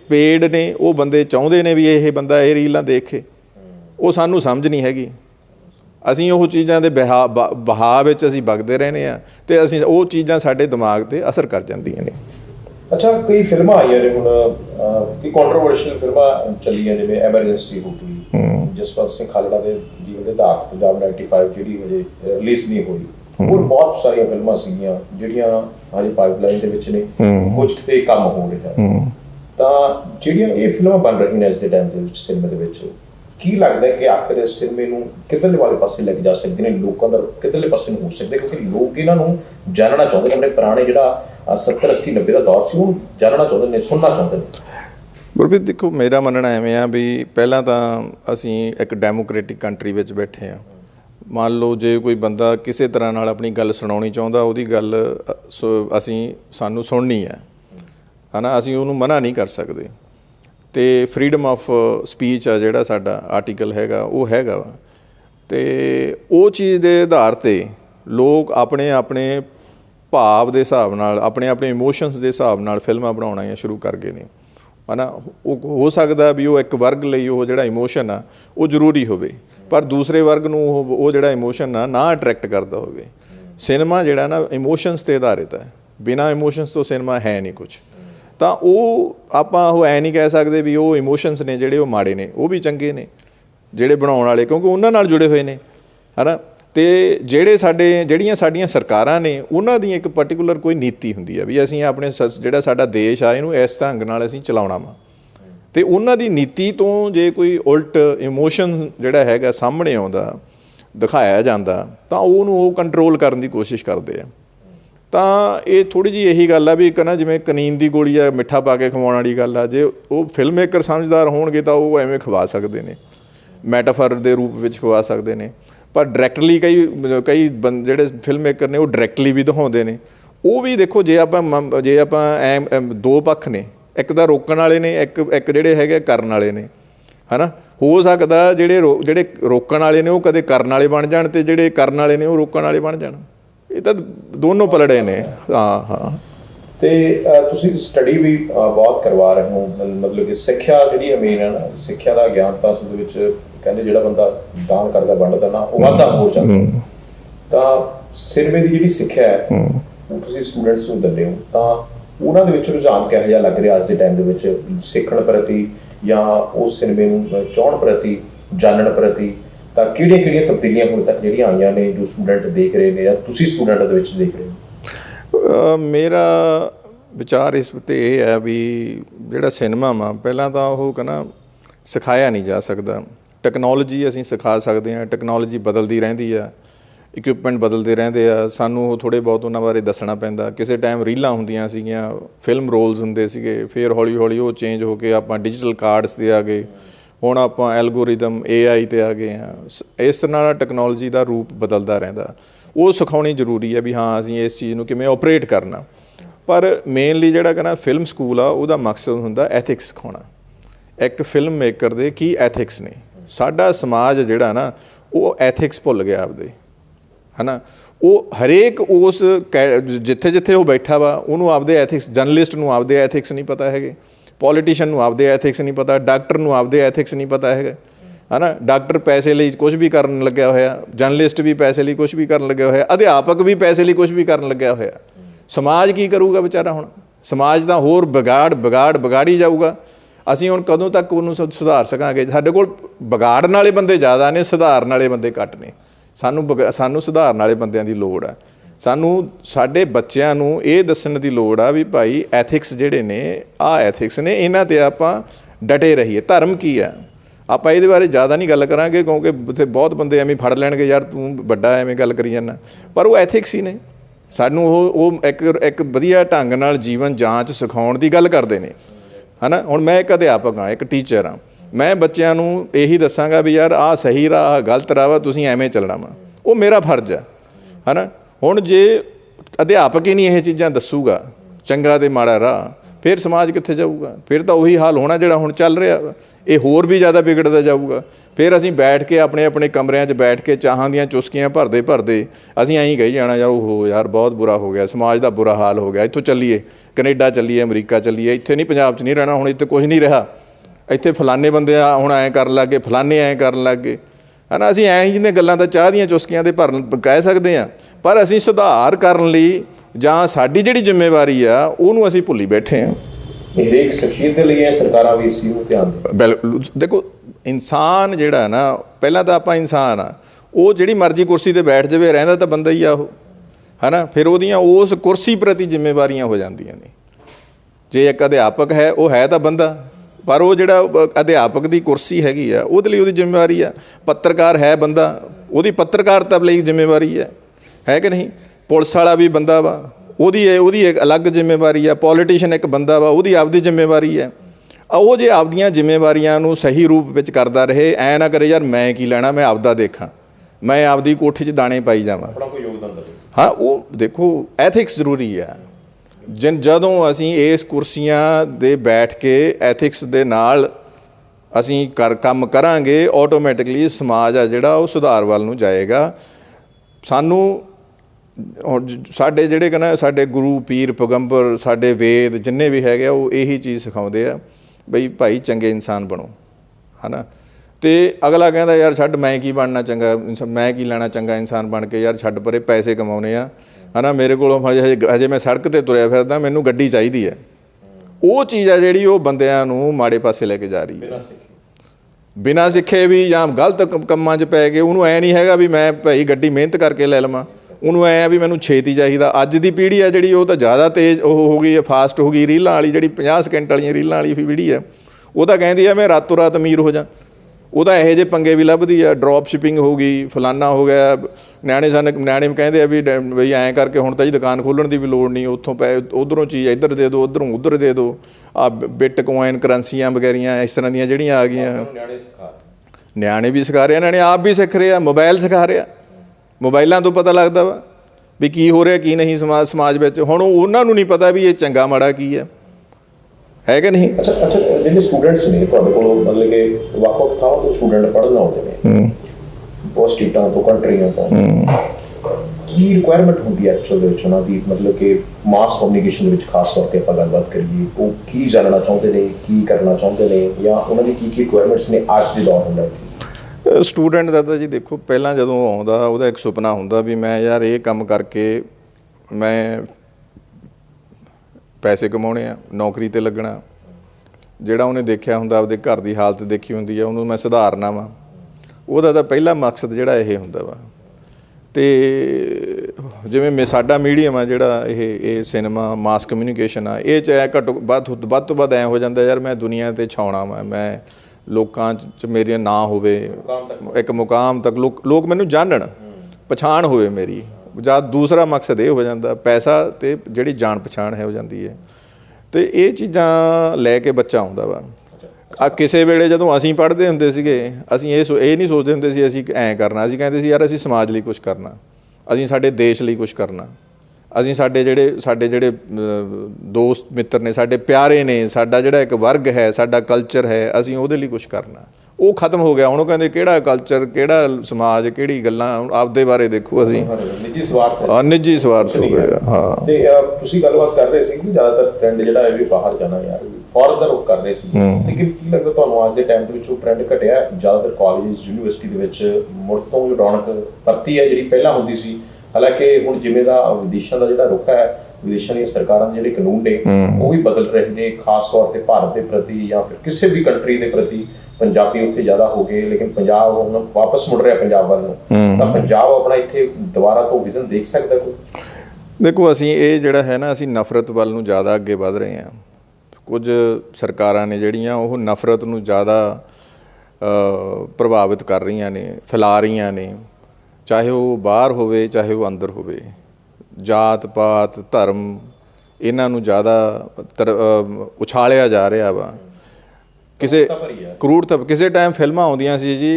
ਪੇਡ ਨੇ ਉਹ ਬੰਦੇ ਚਾਹੁੰਦੇ ਨੇ ਵੀ ਇਹ ਬੰਦਾ ਇਹ ਰੀਲਾਂ ਦੇਖੇ ਉਹ ਸਾਨੂੰ ਸਮਝ ਨਹੀਂ ਹੈਗੀ। ਅਸੀਂ ਉਹ ਚੀਜ਼ਾਂ ਦੇ ਬਹਾਅ ਵਿੱਚ ਅਸੀਂ ਵਗਦੇ ਰਹਿੰਦੇ ਆ ਤੇ ਅਸੀਂ ਉਹ ਚੀਜ਼ਾਂ ਸਾਡੇ ਦਿਮਾਗ ਤੇ ਅਸਰ ਕਰ ਜਾਂਦੀਆਂ ਨੇ।
ਅੱਛਾ ਕਈ ਫਿਲਮਾਂ ਆਈਆਂ ਨੇ ਹੁਣ ਕਈ ਕੰਟਰੋਵਰਸ਼ੀਅਲ ਫਿਲਮਾਂ ਚੱਲੀਆਂ ਜਿਵੇਂ ਐਮਰਜੈਂਸੀ ਹੋ ਗਈ ਜਸਵੰਤ ਸਿੰਘ ਖਾਲੜਾ ਦੇ ਜੀਵਨ ਦੇ ਆਧਾਰ ਪੰਜਾਬ 95 ਜਿਹੜੀ ਹਜੇ ਰਿਲੀਜ਼ ਨਹੀਂ ਹੋਈ। ਹੋਰ ਬਹੁਤ ਸਾਰੀਆਂ ਫਿਲਮਾਂ ਸੀਗੀਆਂ ਜਿਹੜੀਆਂ ਹਜੇ ਪਾਈਪਲਾਈਨ ਦੇ ਵਿੱਚ ਨੇ ਕੁਝ ਕਿਤੇ ਕੰਮ ਹੋ ਰਿਹਾ। ਤਾਂ ਜਿਹੜੀਆਂ ਇਹ ਫਿਲਮਾਂ ਬਣ ਰਹੀਆਂ ਨੇ ਅੱਜ ਦੇ ਟਾਈਮ ਦੇ ਵਿੱਚ ਸਿਨੇਮਾ ਦੇ ਵਿੱਚ ਕੀ ਲੱਗਦਾ ਹੈ ਕਿ ਆਖਰ ਇਸ ਸਿਨੇਮੇ ਨੂੰ ਕਿੱਧਰਲੇ ਵਾਲੇ ਪਾਸੇ ਲੈ ਕੇ ਜਾ ਸਕਦੇ ਨੇ? ਲੋਕਾਂ ਦਾ ਕਿੱਧਰਲੇ ਪਾਸੇ ਨੂੰ ਹੋ ਸਕਦੇ? ਕਿਉਂਕਿ ਲੋਕ ਇਹਨਾਂ ਨੂੰ ਜਾਣਨਾ ਚਾਹੁੰਦੇ ਨੇ ਆਪਣੇ ਪੁਰਾਣੇ ਜਿਹੜਾ ਅ, 70 80 90 ਦਾ ਦੌਰ ਸੀ ਉਹਨੂੰ ਜਾਣਨਾ ਚਾਹੁੰਦੇ ਨੇ ਸੁਣਨਾ ਚਾਹੁੰਦੇ ਨੇ।
ਗੁਰਪ੍ਰੀਤ ਦੇਖੋ ਮੇਰਾ ਮੰਨਣਾ ਐਵੇਂ ਆ ਵੀ ਪਹਿਲਾਂ ਤਾਂ ਅਸੀਂ ਇੱਕ ਡੈਮੋਕ੍ਰੈਟਿਕ ਕੰਟਰੀ ਵਿੱਚ ਬੈਠੇ ਆ ਮੰਨ ਲਓ ਜੇ ਕੋਈ ਬੰਦਾ ਕਿਸੇ ਤਰ੍ਹਾਂ ਨਾਲ ਆਪਣੀ ਗੱਲ ਸੁਣਾਉਣੀ ਚਾਹੁੰਦਾ, ਉਹਦੀ ਗੱਲ ਅਸੀਂ, ਸਾਨੂੰ ਸੁਣਨੀ ਹੈ। ਹਨਾ, ਅਸੀਂ ਉਹਨੂੰ ਮਨਾ ਨਹੀਂ ਕਰ ਸਕਦੇ। ਤੇ ਫਰੀडम ਆਫ ਸਪੀਚ ਆ ਜਿਹੜਾ ਸਾਡਾ ਆਰਟੀਕਲ ਹੈਗਾ, ਉਹ ਹੈਗਾ ਵਾ। ਤੇ ਉਹ ਚੀਜ਼ ਦੇ ਆਧਾਰ ਤੇ ਲੋਕ ਆਪਣੇ ਆਪਣੇ ਭਾਵ ਦੇ ਹਿਸਾਬ ਨਾਲ, ਆਪਣੇ ਆਪਣੇ ਇਮੋਸ਼ਨਸ ਦੇ ਹਿਸਾਬ ਨਾਲ ਫਿਲਮਾਂ ਬਣਾਉਣੀਆਂ ਸ਼ੁਰੂ ਕਰ ਗਏ ਨੇ। ਹਨਾ, ਉਹ ਹੋ ਸਕਦਾ ਵੀ ਉਹ ਇੱਕ ਵਰਗ ਲਈ ਉਹ ਜਿਹੜਾ ਇਮੋਸ਼ਨ ਆ, ਉਹ ਜ਼ਰੂਰੀ ਹੋਵੇ। ਪਰ ਦੂਸਰੇ ਵਰਗ ਨੂੰ ਉਹ ਜਿਹੜਾ ਇਮੋਸ਼ਨ ਆ, ਨਾ ਅਟਰੈਕਟ ਕਰਦਾ ਹੋਵੇ। ਸਿਨੇਮਾ ਜਿਹੜਾ ਨਾ ਇਮੋਸ਼ਨਸ ਤੇ ਆਧਾਰਿਤ ਹੈ। ਬਿਨਾ ਇਮੋਸ਼ਨਸ ਤੋਂ ਸਿਨੇਮਾ ਹੈ ਨਹੀਂ ਕੁਝ ਤਾਂ ਉਹ, ਆਪਾਂ ਉਹ ਐ ਨਹੀਂ ਕਹਿ ਸਕਦੇ ਵੀ ਉਹ ਇਮੋਸ਼ਨਸ ਨੇ ਜਿਹੜੇ ਉਹ ਮਾੜੇ ਨੇ, ਉਹ ਵੀ ਚੰਗੇ ਨੇ, ਜਿਹੜੇ ਬਣਾਉਣ ਵਾਲੇ, ਕਿਉਂਕਿ ਉਹਨਾਂ ਨਾਲ ਜੁੜੇ ਹੋਏ ਨੇ। ਹਨਾ ਤੇ ਜਿਹੜੇ ਸਾਡੇ, ਜਿਹੜੀਆਂ ਸਾਡੀਆਂ ਸਰਕਾਰਾਂ ਨੇ, ਉਹਨਾਂ ਦੀ ਇੱਕ ਪਾਰਟਿਕੂਲਰ ਕੋਈ ਨੀਤੀ ਹੁੰਦੀ ਆ ਵੀ ਅਸੀਂ ਆਪਣੇ ਸ- ਜਿਹੜਾ ਸਾਡਾ ਦੇਸ਼ ਆ, ਇਹਨੂੰ ਇਸ ਢੰਗ ਨਾਲ ਅਸੀਂ ਚਲਾਉਣਾ ਵਾ। ਤੇ ਉਹਨਾਂ ਦੀ ਨੀਤੀ ਤੋਂ ਜੇ ਕੋਈ ਉਲਟ ਇਮੋਸ਼ਨ ਜਿਹੜਾ ਹੈਗਾ ਸਾਹਮਣੇ ਆਉਂਦਾ, ਦਿਖਾਇਆ ਜਾਂਦਾ, ਤਾਂ ਉਹਨੂੰ ਉਹ ਕੰਟਰੋਲ ਕਰਨ ਦੀ ਕੋਸ਼ਿਸ਼ ਕਰਦੇ ਆ। ਤਾਂ ਇਹ ਥੋੜੀ ਜੀ ਇਹੀ ਗੱਲ ਆ ਵੀ ਇੱਕ ਜਿਵੇਂ ਕਨੀਨ ਦੀ ਗੋਲੀ ਆ, ਮਿੱਠਾ ਪਾ ਕੇ ਖਵਾਉਣ ਵਾਲੀ ਗੱਲ ਆ, ਜੇ ਉਹ ਫਿਲਮ ਮੇਕਰ ਸਮਝਦਾਰ ਹੋਣਗੇ ਤਾਂ ਉਹ ਐਵੇਂ ਖਵਾ ਸਕਦੇ ਨੇ। ਮੈਟਾਫਰ ਦੇ ਰੂਪ ਵਿੱਚ ਖਵਾ ਸਕਦੇ ਨੇ। ਪਰ ਡਾਇਰੈਕਟਲੀ ਕਈ ਕਈ ਬੰ- ਜਿਹੜੇ ਫਿਲਮ ਮੇਕਰ ਨੇ ਉਹ ਡਾਇਰੈਕਟਲੀ ਵੀ ਦਿਖਾਉਂਦੇ ਨੇ। ਉਹ ਵੀ ਦੇਖੋ, ਜੇ ਆਪਾਂ ਜੇ ਆਪਾਂ ਐ ਐਮ ਦੋ ਪੱਖ ਨੇ, ਇੱਕ ਤਾਂ ਰੋਕਣ ਵਾਲੇ ਨੇ, ਇੱਕ ਇੱਕ ਜਿਹੜੇ ਹੈਗੇ ਕਰਨ ਵਾਲੇ ਨੇ, ਹਨਾ? ਹੋ ਸਕਦਾ ਜਿਹੜੇ ਰੋ- ਜਿਹੜੇ ਰੋਕਣ ਵਾਲੇ ਨੇ ਉਹ ਕਦੇ ਕਰਨ ਵਾਲੇ ਬਣ ਜਾਣ ਤੇ ਜਿਹੜੇ ਕਰਨ ਵਾਲੇ ਨੇ ਉਹ ਰੋਕਣ ਵਾਲੇ ਬਣ ਜਾਣ। ਇਹ ਤਾਂ ਦੋਨੋਂ ਪਲੜੇ ਨੇ। ਹਾਂ ਹਾਂ।
ਤੇ ਤੁਸੀਂ ਸਟੱਡੀ ਵੀ ਬਹੁਤ ਕਰਵਾ ਰਹੇ ਹੋ। ਮਤਲਬ- ਮਤਲਬ ਕਿ ਸਿੱਖਿਆ ਜਿਹੜੀ ਮੇਨ ਹੈ ਨਾ, ਸਿੱਖਿਆ ਦਾ ਗਿਆਨ ਤਾਂ ਉਸ ਦੇ ਵਿੱਚ ਕਹਿੰਦੇ ਜਿਹੜਾ ਬੰਦਾ ਦਾਨ ਕਰਦਾ ਵੰਡਦਾ ਨਾ ਉਹ ਵਾਧਾ ਹੋ। ਜਾਂਦਾ ਤਾਂ ਸਿਨੇਮੇ ਦੀ ਜਿਹੜੀ ਸਿੱਖਿਆ ਹੈ ਤੁਸੀਂ ਸਟੂਡੈਂਟਸ ਨੂੰ ਦਿੰਦੇ ਹੋ ਤਾਂ ਉਹਨਾਂ ਦੇ ਵਿੱਚ ਰੁਝਾਨ ਕਿਹੋ ਜਿਹਾ ਲੱਗ ਰਿਹਾ ਅੱਜ ਦੇ ਟਾਈਮ ਦੇ ਵਿੱਚ? ਸਿੱਖਣ ਪ੍ਰਤੀ ਜਾਂ ਉਸ ਸਿਨੇਮੇ ਨੂੰ ਚਾਹਣ ਪ੍ਰਤੀ ਜਾਣਨ ਪ੍ਰਤੀ? ਤਾਂ ਕਿਹੜੀਆਂ ਕਿਹੜੀਆਂ ਤਬਦੀਲੀਆਂ ਹੁਣ ਤੱਕ ਜਿਹੜੀਆਂ ਆਈਆਂ ਨੇ ਜੋ ਸਟੂਡੈਂਟ ਦੇਖ ਰਹੇ ਨੇ ਜਾਂ ਤੁਸੀਂ ਸਟੂਡੈਂਟ ਦੇ ਵਿੱਚ ਦੇਖ ਰਹੇ ਹੋ?
ਮੇਰਾ ਵਿਚਾਰ ਇਸ ਤੇ ਇਹ ਹੈ ਵੀ ਜਿਹੜਾ ਸਿਨੇਮਾ ਵਾ ਪਹਿਲਾਂ ਤਾਂ ਉਹ ਕਹਿੰਦਾ ਸਿਖਾਇਆ ਨਹੀਂ ਜਾ ਸਕਦਾ। ਟੈਕਨੋਲੋਜੀ ਅਸੀਂ ਸਿਖਾ ਸਕਦੇ ਹਾਂ ਟੈਕਨੋਲੋਜੀ ਬਦਲਦੀ ਰਹਿੰਦੀ ਆ ਇਕਵਿਪਮੈਂਟ ਬਦਲਦੇ ਰਹਿੰਦੇ ਆ, ਸਾਨੂੰ ਉਹ ਥੋੜੇ ਬਹੁਤ ਉਹਨਾਂ ਬਾਰੇ ਦੱਸਣਾ ਪੈਂਦਾ। ਕਿਸੇ ਟਾਈਮ ਰੀਲਾਂ ਹੁੰਦੀਆਂ ਸੀਗੀਆਂ ਫਿਲਮ ਰੋਲਸ ਹੁੰਦੇ ਸੀਗੇ, ਫਿਰ ਹੌਲੀ ਹੌਲੀ ਉਹ ਚੇਂਜ ਹੋ ਕੇ ਆਪਾਂ ਡਿਜੀਟਲ ਕਾਰਡਸ ਤੇ ਆ ਗਏ, ਹੁਣ ਆਪਾਂ ਐਲਗੋਰਿਦਮ AI ਤੇ ਆ ਗਏ ਆ। ਸ- ਇਸ ਤਰ੍ਹਾਂ ਨਾਲ ਟੈਕਨੋਲੋਜੀ ਦਾ ਰੂਪ ਬਦਲਦਾ ਰਹਿੰਦਾ। ਉਹ ਸਿਖਾਉਣੀ ਜ਼ਰੂਰੀ ਹੈ ਵੀ ਹਾਂ, ਅਸੀਂ ਇਸ ਚੀਜ਼ ਨੂੰ ਕਿਵੇਂ ਆਪਰੇਟ ਕਰਨਾ। ਪਰ ਮੇਨਲੀ ਜਿਹੜਾ ਕਹਿੰਦਾ ਫਿਲਮ ਸਕੂਲ ਆ, ਉਹਦਾ ਮਕਸਦ ਹੁੰਦਾ ਐਥਿਕਸ ਸਿਖਾਉਣਾ। ਇੱਕ ਫਿਲਮ ਮੇਕਰ ਦੇ ਕੀ ਐਥਿਕਸ ਨੇ? ਸਾਡਾ ਸਮਾਜ ਜਿਹੜਾ ਨਾ, ਉਹ ਐਥਿਕਸ ਭੁੱਲ ਗਿਆ ਆਪਦੇ। ਹਨਾ? ਉਹ ਹਰੇਕ ਉਸ ਜਿੱਥੇ ਜਿੱਥੇ ਉਹ ਬੈਠਾ ਵਾ, ਉਹਨੂੰ ਆਪਦੇ ਐਥਿਕਸ ਜਰਨਲਿਸਟ ਨੂੰ ਆਪਦੇ ਐਥਿਕਸ ਨਹੀਂ ਪਤਾ ਹੈਗੇ। ਪੋਲੀਟੀਸ਼ੀਅਨ ਨੂੰ ਆਪਦੇ ਐਥਿਕਸ ਨਹੀਂ ਪਤਾ ਡਾਕਟਰ ਨੂੰ ਆਪਦੇ ਐਥਿਕਸ ਨਹੀਂ ਪਤਾ ਹੈਗਾ। ਹਨਾ? ਡਾਕਟਰ ਪੈਸੇ ਲਈ ਕੁਝ ਵੀ ਕਰਨ ਲੱਗਿਆ ਹੋਇਆ ਜਰਨਲਿਸਟ ਵੀ ਪੈਸੇ ਲਈ ਕੁਝ ਵੀ ਕਰਨ ਲੱਗਿਆ ਹੋਇਆ, ਅਧਿਆਪਕ ਵੀ ਪੈਸੇ ਲਈ ਕੁਝ ਵੀ ਕਰਨ ਲੱਗਿਆ ਹੋਇਆ। ਸਮਾਜ ਕੀ ਕਰੂਗਾ ਵਿਚਾਰਾ ਹੁਣ? ਸਮਾਜ ਦਾ ਹੋਰ ਵਿਗਾੜ ਵਿਗਾੜ ਵਿਗਾੜੀ ਜਾਊਗਾ। ਅਸੀਂ ਹੁਣ ਕਦੋਂ ਤੱਕ ਉਹਨੂੰ ਸੁ- ਸੁਧਾਰ ਸਕਾਂਗੇ? ਸਾਡੇ ਕੋਲ ਵਿਗਾੜਨ ਵਾਲੇ ਬੰਦੇ ਜ਼ਿਆਦਾ ਨੇ, ਸੁਧਾਰਨ ਵਾਲੇ ਬੰਦੇ ਘੱਟ ਨੇ। ਸਾਨੂੰ ਵਿਗ- ਸਾਨੂੰ ਸੁਧਾਰਨ ਵਾਲੇ ਬੰਦਿਆਂ ਦੀ ਲੋੜ ਆ। ਸਾਨੂੰ ਸਾਡੇ ਬੱਚਿਆਂ ਨੂੰ ਇਹ ਦੱਸਣ ਦੀ ਲੋੜ ਆ ਵੀ ਭਾਈ ਐਥਿਕਸ ਜਿਹੜੇ ਨੇ ਆ ਐਥਿਕਸ ਨੇ, ਇਹਨਾਂ ਤੇ ਆਪਾਂ ਡਟੇ ਰਹੀਏ। ਧਰਮ ਕੀ ਆ? ਆਪਾਂ ਇਹਦੇ ਬਾਰੇ ਜ਼ਿਆਦਾ ਨਹੀਂ ਗੱਲ ਕਰਾਂਗੇ ਕਿਉਂਕਿ ਉੱਥੇ ਬਹੁਤ ਬੰਦੇ ਐਵੇਂ ਫੜ ਲੈਣਗੇ, ਯਾਰ ਤੂੰ ਵੱਡਾ ਐਵੇਂ ਗੱਲ ਕਰੀ ਜਾਂਦਾ। ਪਰ ਉਹ ਐਥਿਕਸ ਹੀ ਨੇ। ਸਾਨੂੰ ਉਹ ਉਹ ਇੱਕ ਇੱਕ ਵਧੀਆ ਢੰਗ ਨਾਲ ਜੀਵਨ ਜਾਂਚ ਸਿਖਾਉਣ ਦੀ ਗੱਲ ਕਰਦੇ ਨੇ। ਹਨਾ? ਹੁਣ ਮੈਂ ਇੱਕ ਅਧਿਆਪਕ ਹਾਂ, ਇੱਕ ਟੀਚਰ ਹਾਂ। ਮੈਂ ਬੱਚਿਆਂ ਨੂੰ ਇਹੀ ਦੱਸਾਂਗਾ ਵੀ ਯਾਰ, ਆਹ ਸਹੀ ਰਾਹ, ਆਹ ਗਲਤ ਰਾਹ ਵਾ, ਤੁਸੀਂ ਐਵੇਂ ਚੱਲਣਾ ਵਾ। ਉਹ ਮੇਰਾ ਫਰਜ਼ ਆ ਹਨਾ? ਹੁਣ ਜੇ ਅਧਿਆਪਕ ਹੀ ਨਹੀਂ ਇਹ ਚੀਜ਼ਾਂ ਦੱਸੂਗਾ, ਚੰਗਾ ਤੇ ਮਾੜਾ ਰਾਹ ਫਿਰ ਸਮਾਜ ਕਿੱਥੇ ਜਾਊਗਾ? ਫਿਰ ਤਾਂ ਉਹੀ ਹਾਲ ਹੋਣਾ ਜਿਹੜਾ ਹੁਣ ਚੱਲ ਰਿਹਾ। ਵਾ ਇਹ ਹੋਰ ਵੀ ਜ਼ਿਆਦਾ ਵਿਗੜਦਾ ਜਾਊਗਾ। ਫਿਰ ਅਸੀਂ ਬੈਠ ਕੇ ਆਪਣੇ ਆਪਣੇ ਕਮਰਿਆਂ 'ਚ ਬੈਠ ਕੇ ਚਾਹਾਂ ਦੀਆਂ ਚੁਸਕੀਆਂ ਭਰਦੇ ਭਰਦੇ ਅਸੀਂ ਐਂ ਹੀ ਕਹੀ ਜਾਣਾ, ਯਾਰ ਉਹ ਯਾਰ ਬਹੁਤ ਬੁਰਾ ਹੋ ਗਿਆ। ਸਮਾਜ ਦਾ ਬੁਰਾ ਹਾਲ ਹੋ ਗਿਆ। ਇੱਥੋਂ ਚੱਲੀਏ, ਕੈਨੇਡਾ ਚੱਲੀਏ, ਅਮਰੀਕਾ ਚੱਲੀਏ। ਇੱਥੇ ਨਹੀਂ ਪੰਜਾਬ 'ਚ ਨਹੀਂ ਰਹਿਣਾ, ਹੁਣ ਇੱਥੇ ਕੁਝ ਨਹੀਂ ਰਿਹਾ। ਇੱਥੇ ਫਲਾਣੇ ਬੰਦੇ ਆ, ਹੁਣ ਐਂ ਕਰਨ ਲੱਗੇ ਫਲਾਣੇ ਐਂ ਕਰਨ ਲੱਗੇ ਹਨਾ, ਅਸੀਂ ਐਂ ਹੀ ਜਿਹਨੇ ਗੱਲਾਂ ਤਾਂ ਚਾਹ ਦੀਆਂ ਚੁਸਕੀਆਂ ਦੇ ਭਰਨ ਕਹਿ ਸਕਦੇ ਆ ਪਰ ਅਸੀਂ ਸੁਧਾਰ ਕਰਨ ਲਈ ਜਾਂ ਸਾਡੀ ਜਿਹੜੀ ਜ਼ਿੰਮੇਵਾਰੀ ਆ ਉਹਨੂੰ ਅਸੀਂ ਭੁੱਲੀ ਬੈਠੇ ਆ
ਹਰੇਕ ਸ਼ਖਸੀਅਤ ਦੇ ਲਈ ਸਰਕਾਰਾਂ ਵੀ ਚੀਜ਼ ਨੂੰ ਧਿਆਨ ਦੇਣ
ਬਿਲ- ਦੇਖੋ ਇਨਸਾਨ ਜਿਹੜਾ ਨਾ ਪਹਿਲਾਂ ਤਾਂ ਆਪਾਂ ਇਨਸਾਨ ਆ। ਉਹ ਜਿਹੜੀ ਮਰਜ਼ੀ ਕੁਰਸੀ ਤੇ ਬੈਠ ਜਾਵੇ ਰਹਿੰਦਾ ਤਾਂ ਬੰਦਾ ਹੀ ਆ ਉਹ। ਹਨਾ? ਫਿਰ ਉਹਦੀਆਂ ਉਸ ਕੁਰਸੀ ਪ੍ਰਤੀ ਜ਼ਿੰਮੇਵਾਰੀਆਂ ਹੋ ਜਾਂਦੀਆਂ ਨੇ। ਜੇ ਇੱਕ ਅਧਿਆਪਕ ਹੈ ਉਹ ਹੈ ਤਾਂ ਬੰਦਾ। ਪਰ ਉਹ ਜਿਹੜਾ ਅਧਿਆਪਕ ਦੀ ਕੁਰਸੀ ਹੈਗੀ ਆ ਉਹਦੇ ਲਈ ਉਹਦੀ ਜ਼ਿੰਮੇਵਾਰੀ ਆ। ਪੱਤਰਕਾਰ ਹੈ ਬੰਦਾ ਉਹਦੀ ਪੱਤਰਕਾਰਤਾ ਲਈ ਜ਼ਿੰਮੇਵਾਰੀ ਹੈ। ਹੈ ਕਿ ਨਹੀਂ? ਪੁਲਿਸ ਵਾਲਾ ਵੀ ਬੰਦਾ ਵਾ ਉਹਦੀ ਇਹ- ਉਹਦੀ ਇੱਕ ਅਲੱਗ ਜ਼ਿੰਮੇਵਾਰੀ ਆ ਪੋਲੀਟੀਸ਼ੀਅਨ ਇੱਕ ਬੰਦਾ ਵਾ ਉਹਦੀ ਆਪਦੀ ਜ਼ਿੰਮੇਵਾਰੀ ਹੈ ਉਹ ਜੇ ਆਪਦੀਆਂ ਜ਼ਿੰਮੇਵਾਰੀਆਂ ਨੂੰ ਸਹੀ ਰੂਪ ਵਿੱਚ ਕਰਦਾ ਰਹੇ ਐ ਨਾ ਕਰੇ ਯਾਰ ਮੈਂ ਕੀ ਲੈਣਾ ਮੈਂ ਆਪਦਾ ਦੇਖਾਂ ਮੈਂ ਆਪਦੀ ਕੋਠੀ 'ਚ ਦਾਣੇ ਪਾਈ ਜਾਵਾਂ।
ਆਪਣਾ ਕੋਈ ਯੋਗਦਾਨ ਦੇਵੇ
ਹਾਂ ਉਹ ਦੇਖੋ ਐਥਿਕਸ ਜ਼ਰੂਰੀ ਆ। ਜਿਨ ਜਦੋਂ ਅਸੀਂ ਇਸ ਕੁਰਸੀਆਂ ਦੇ ਬੈਠ ਕੇ ਐਥਿਕਸ ਦੇ ਨਾਲ ਅਸੀਂ ਕਰ ਕੰਮ ਕਰਾਂਗੇ ਆਟੋਮੈਟਿਕਲੀ ਸਮਾਜ ਆ ਜਿਹੜਾ ਉਹ ਸੁਧਾਰ ਵੱਲ ਨੂੰ ਜਾਏਗਾ। ਸਾਨੂੰ ਜ- ਸਾਡੇ ਜਿਹੜੇ ਕਹਿੰਦਾ ਸਾਡੇ ਗੁਰੂ ਪੀਰ ਪੈਗੰਬਰ ਸਾਡੇ ਵੇਦ ਜਿੰਨੇ ਵੀ ਹੈਗੇ ਆ ਉਹ ਇਹੀ ਚੀਜ਼ ਸਿਖਾਉਂਦੇ ਆ ਬਈ ਭਾਈ ਚੰਗੇ ਇਨਸਾਨ ਬਣੋ ਹਨਾ? ਤੇ ਅਗਲਾ ਕਹਿੰਦਾ ਯਾਰ ਛੱਡ ਮੈਂ ਕੀ ਬਣਨਾ ਚੰਗਾ ਮੈਂ ਕੀ ਲੈਣਾ ਚੰਗਾ ਇਨਸਾਨ ਬਣ ਕੇ? ਯਾਰ ਛੱਡ ਪਰੇ ਪੈਸੇ ਕਮਾਉਣੇ ਆ ਹਨਾ? ਮੇਰੇ ਕੋਲੋਂ ਹਜੇ ਹਜੇ ਮੈਂ ਸੜਕ ਤੇ ਤੁਰਿਆ ਫਿਰਦਾ ਮੈਨੂੰ ਗੱਡੀ ਚਾਹੀਦੀ ਹੈ। ਉਹ ਚੀਜ਼ ਆ ਜਿਹੜੀ ਉਹ ਬੰਦਿਆਂ ਨੂੰ ਮਾੜੇ ਪਾਸੇ ਲੈ ਕੇ ਜਾ ਰਹੀ ਹੈ।
ਬਿਨਾਂ ਸਿੱਖੇ।
ਵੀ ਜਾਂ ਗਲਤ ਕੰਮਾਂ 'ਚ ਪੈ ਗਏ ਉਹਨੂੰ ਐ ਨਹੀਂ ਹੈਗਾ ਵੀ ਮੈਂ ਭਾਈ ਗੱਡੀ ਮਿਹਨਤ ਕਰਕੇ ਲੈ ਲਵਾਂ। ਉਹਨੂੰ ਐ ਆ ਵੀ ਮੈਨੂੰ ਛੇਤੀ ਚਾਹੀਦਾ। ਅੱਜ ਦੀ ਪੀੜ੍ਹੀ ਆ ਜਿਹੜੀ ਉਹ ਤਾਂ ਜ਼ਿਆਦਾ ਤੇਜ਼ ਉਹ ਹੋ ਗਈ ਹੈ ਫਾਸਟ ਹੋ ਗਈ। ਰੀਲਾਂ ਵਾਲੀ ਜਿਹੜੀ 50 ਸਕਿੰਟ ਵਾਲੀਆਂ ਰੀਲਾਂ ਵਾਲੀ ਪੀੜ੍ਹੀ ਹੈ ਉਹ ਤਾਂ ਕਹਿੰਦੀ ਆ ਮੈਂ ਰਾਤੋਂ ਰਾਤ ਅਮੀਰ ਹੋ ਜਾ। ਉਹਦਾ ਇਹੋ ਜਿਹੇ ਪੰਗੇ ਵੀ ਲੱਭਦੀ ਆ। ਡ੍ਰੌਪ ਸ਼ਿਪਿੰਗ ਹੋ ਗਈ ਫਲਾਨਾ ਹੋ ਗਿਆ। ਨਿਆਣੇ ਸਾਨੂੰ ਨਿਆਣੇ ਕਹਿੰਦੇ ਆ ਵੀ ਵੀ ਐਂ ਕਰਕੇ ਹੁਣ ਤਾਂ ਜੀ ਦੁਕਾਨ ਖੋਲਣ ਦੀ ਵੀ ਲੋੜ ਨਹੀਂ ਉੱਥੋਂ ਪੈ ਉਧਰੋਂ ਚੀਜ਼ ਇੱਧਰ ਦੇ ਦਿਓ ਉਧਰੋਂ ਉਧਰ ਦੇ ਦਿਓ। ਆ ਬਿਟ ਕੋਇਨ ਕਰੰਸੀਆਂ ਵਗੈਰੀਆਂ ਇਸ ਤਰ੍ਹਾਂ ਦੀਆਂ ਜਿਹੜੀਆਂ ਆ ਗਈਆਂ।
ਨਿਆਣੇ ਸਿਖਾ।
ਨਿਆਣੇ ਵੀ ਸਿਖਾ ਰਹੇ ਆ ਨਿਆਣੇ ਆਪ ਵੀ ਸਿੱਖ ਰਹੇ ਆ ਮੋਬਾਈਲ ਸਿਖਾ ਰਹੇ ਆ। ਮੋਬਾਈਲਾਂ ਤੋਂ ਪਤਾ ਲੱਗਦਾ ਵਾ ਵੀ ਕੀ ਹੋ ਰਿਹਾ ਕੀ ਨਹੀਂ ਸਮਾਜ ਸਮਾਜ ਵਿੱਚ। ਹੁਣ ਉਹ- ਉਹਨਾਂ ਨੂੰ ਨਹੀਂ ਪਤਾ ਵੀ ਇਹ ਚੰਗਾ ਮਾੜਾ ਕੀ ਹੈ। ਹੈ ਕਿ ਨਹੀਂ?
ਅੱਛਾ ਅੱਛਾ ਜਿਹੜੇ ਸਟੂਡੈਂਟਸ ਨੇ ਤੁਹਾਡੇ ਕੋਲ ਮਤਲਬ ਕਿ ਵੱਖ-ਵੱਖ ਥਾਵਾਂ ਤੋਂ ਸਟੂਡੈਂਟ ਪੜ੍ਹਨ ਆਉਂਦੇ ਨੇ ਬਹੁਤ ਸਟੇਟਾਂ ਤੋਂ ਕੰਟਰੀਆਂ ਤੋਂ ਕੀ ਰਿਕੁਆਇਰਮੈਂਟ ਹੁੰਦੀ ਹੈ ਐਕਚੁਅਲ ਦੇ ਵਿੱਚ ਉਹਨਾਂ ਦੀ? ਮਤਲਬ ਕਿ ਮਾਸ ਕਮਿਊਨੀਕੇਸ਼ਨ ਦੇ ਵਿੱਚ ਖਾਸ ਤੌਰ ਤੇ ਆਪਾਂ ਗੱਲਬਾਤ ਕਰੀਏ ਉਹ ਕੀ ਜਾਣਨਾ ਚਾਹੁੰਦੇ ਨੇ ਕੀ ਕਰਨਾ ਚਾਹੁੰਦੇ ਨੇ ਜਾਂ ਉਹਨਾਂ ਦੀ ਕੀ ਕੀ ਰਿਕੁਆਇਰਮੈਂਟਸ ਨੇ ਅੱਜ ਦੇ ਦੌਰ ਲੈ ਕੇ
ਸਟੂਡੈਂਟ ਦਾ ਤਾਂ ਜੀ ਦੇਖੋ, ਪਹਿਲਾਂ ਜਦੋਂ ਆਉਂਦਾ, ਉਹਦਾ ਇੱਕ ਸੁਪਨਾ ਹੁੰਦਾ ਵੀ ਮੈਂ ਯਾਰ ਇਹ ਕੰਮ ਕਰਕੇ ਮੈਂ ਪੈਸੇ ਕਮਾਉਣੇ ਆ, ਨੌਕਰੀ ਤੇ ਲੱਗਣਾ। ਜਿਹੜਾ ਉਹਨੇ ਦੇਖਿਆ ਹੁੰਦਾ, ਆਪਦੇ ਘਰ ਦੀ ਹਾਲਤ ਦੇਖੀ ਹੁੰਦੀ ਆ, ਉਹਨੂੰ ਮੈਂ ਸੁਧਾਰਨਾ ਵਾ। ਉਹਦਾ ਤਾਂ ਪਹਿਲਾ ਮਕਸਦ ਜਿਹੜਾ ਇਹ ਹੁੰਦਾ ਵਾ। ਤੇ ਜਿਵੇਂ ਮੇ, ਸਾਡਾ ਮੀਡੀਅਮ ਆ ਜਿਹੜਾ ਇਹ ਇਹ ਸਿਨੇਮਾ, ਮਾਸ ਕਮਿਊਨੀਕੇਸ਼ਨ ਆ, ਇਹ ਚ ਐ ਘੱਟੋ, ਵੱਧ ਵੱਧ ਤੋਂ ਵੱਧ ਐ ਹੋ ਜਾਂਦਾ, ਯਾਰ ਮੈਂ ਦੁਨੀਆ ਤੇ ਛਾਉਣਾ ਵਾ, ਮੈਂ ਲੋਕਾਂ ਚ ਮੇਰੇ ਨਾਂ ਹੋਵੇ। ਇੱਕ ਮੁਕਾਮ ਤੱਕ। ਲੋਕ ਮੈਨੂੰ ਜਾਣਨ ਪਛਾਣ ਹੋਵੇ ਮੇਰੀ। ਜਦ ਦੂਸਰਾ ਮਕਸਦ ਇਹ ਹੋ ਜਾਂਦਾ ਪੈਸਾ ਤੇ ਜਿਹੜੀ ਜਾਣ ਪਛਾਣ ਹੈ ਹੋ ਜਾਂਦੀ ਹੈ। ਤੇ ਇਹ ਚੀਜ਼ਾਂ ਲੈ ਕੇ ਬੱਚਾ ਆਉਂਦਾ ਵਾ। ਆ ਕਿਸੇ ਵੇਲੇ ਜਦੋਂ ਅਸੀਂ ਪੜ੍ਹਦੇ ਹੁੰਦੇ ਸੀਗੇ ਅਸੀਂ ਇਹ ਇਹ ਨਹੀਂ ਸੋਚਦੇ ਹੁੰਦੇ ਸੀ ਅਸੀਂ ਐਂ ਕਰਨਾ। ਅਸੀਂ ਕਹਿੰਦੇ ਸੀ ਯਾਰ ਅਸੀਂ ਸਮਾਜ ਲਈ ਕੁਝ ਕਰਨਾ। ਅਸੀਂ ਸਾਡੇ ਦੇਸ਼ ਲਈ ਕੁਝ ਕਰਨਾ। ਅਸੀਂ ਸਾਡੇ ਜਿਹੜੇ ਸਾਡੇ ਜਿਹੜੇ ਦੋਸਤ ਮਿੱਤਰ ਨੇ ਸਾਡੇ ਪਿਆਰੇ ਨੇ ਸਾਡਾ ਜਿਹੜਾ ਇੱਕ ਵਰਗ ਹੈ ਸਾਡਾ ਕਲਚਰ ਹੈ ਅਸੀਂ ਉਹਦੇ ਲਈ ਕੁਝ ਕਰਨਾ ਉਹ ਖਤਮ ਹੋ ਗਿਆ। ਹੁਣ ਉਹ ਕਹਿੰਦੇ ਕਿਹੜਾ ਕਲਚਰ ਕਿਹੜਾ ਸਮਾਜ ਕਿਹੜੀ ਗੱਲਾਂ ਆਪਦੇ ਬਾਰੇ ਦੇਖੋ ਅਸੀਂ।
ਨਿੱਜੀ ਸਵਾਰਥ ਹੈ।
ਨਿੱਜੀ ਸਵਾਰਥ ਹੋ ਗਿਆ ਹਾਂ।
ਤੇ ਤੁਸੀਂ ਗੱਲਬਾਤ ਕਰ ਰਹੇ ਸੀ ਕਿ ਜ਼ਿਆਦਾਤਰ ਟ੍ਰੈਂਡ ਜਿਹੜਾ ਹੈ ਵੀ ਬਾਹਰ ਜਾਣਾ ਯਾਰ ਫੋਰਨ ਦਾ ਕਰ ਰਹੇ ਸੀ। ਲੇਕਿਨ ਕੀ ਲੱਗਦਾ ਤੁਹਾਨੂੰ ਅੱਜ ਦੇ ਟਾਈਮ ਦੇ ਵਿੱਚ ਉਹ ਟ੍ਰੈਂਡ ਘਟਿਆ? ਜ਼ਿਆਦਾਤਰ ਕਾਲਜਸ ਯੂਨੀਵਰਸਿਟੀ ਦੇ ਵਿੱਚ ਮੁੜ ਤੋਂ ਰੌਣਕ ਪਰਤੀ ਹੈ ਜਿਹੜੀ ਪਹਿਲਾਂ ਹੁੰਦੀ ਸੀ ਹਾਲਾਂਕਿ ਹੁਣ ਜਿਵੇਂ ਦਾ ਵਿਦੇਸ਼ਾਂ ਦਾ ਜਿਹੜਾ ਰੁਖ ਹੈ ਵਿਦੇਸ਼ਾਂ ਦੀਆਂ ਸਰਕਾਰਾਂ ਦੇ ਜਿਹੜੇ ਕਾਨੂੰਨ ਨੇ ਉਹ ਵੀ ਬਦਲ ਰਹੇ ਨੇ ਖਾਸ ਤੌਰ ਤੇ ਭਾਰਤ ਦੇ ਪ੍ਰਤੀ ਜਾਂ ਫਿਰ ਕਿਸੇ ਵੀ ਕੰਟਰੀ ਦੇ ਪ੍ਰਤੀ ਪੰਜਾਬੀ ਉੱਥੇ ਜ਼ਿਆਦਾ ਹੋ ਗਏ ਲੇਕਿਨ ਪੰਜਾਬ ਹੁਣ ਵਾਪਸ ਮੁੜ ਰਿਹਾ ਪੰਜਾਬ ਵੱਲ ਨੂੰ। ਤਾਂ ਪੰਜਾਬ ਆਪਣਾ ਇੱਥੇ ਦੁਬਾਰਾ ਤੋਂ ਵਿਜ਼ਨ ਦੇਖ ਸਕਦਾ ਕੋਈ?
ਦੇਖੋ ਅਸੀਂ ਇਹ ਜਿਹੜਾ ਹੈ ਨਾ ਅਸੀਂ ਨਫ਼ਰਤ ਵੱਲ ਨੂੰ ਜ਼ਿਆਦਾ ਅੱਗੇ ਵਧ ਰਹੇ ਹਾਂ। ਕੁਝ ਸਰਕਾਰਾਂ ਨੇ ਜਿਹੜੀਆਂ ਉਹ ਨਫ਼ਰਤ ਨੂੰ ਜ਼ਿਆਦਾ ਪ੍ਰਭਾਵਿਤ ਕਰ ਰਹੀਆਂ ਨੇ ਫੈਲਾ ਰਹੀਆਂ ਨੇ। ਚਾਹੇ ਉਹ ਬਾਹਰ ਹੋਵੇ ਚਾਹੇ ਉਹ ਅੰਦਰ ਹੋਵੇ। ਜਾਤ ਪਾਤ ਧਰਮ ਇਹਨਾਂ ਨੂੰ ਜ਼ਿਆਦਾ ਉਛਾਲਿਆ ਜਾ ਰਿਹਾ ਵਾ। ਕਿਸੇ
ਕਰੂੜ
ਤਬ ਕਿਸੇ ਟਾਈਮ ਫਿਲਮਾਂ ਆਉਂਦੀਆਂ ਸੀ ਜੀ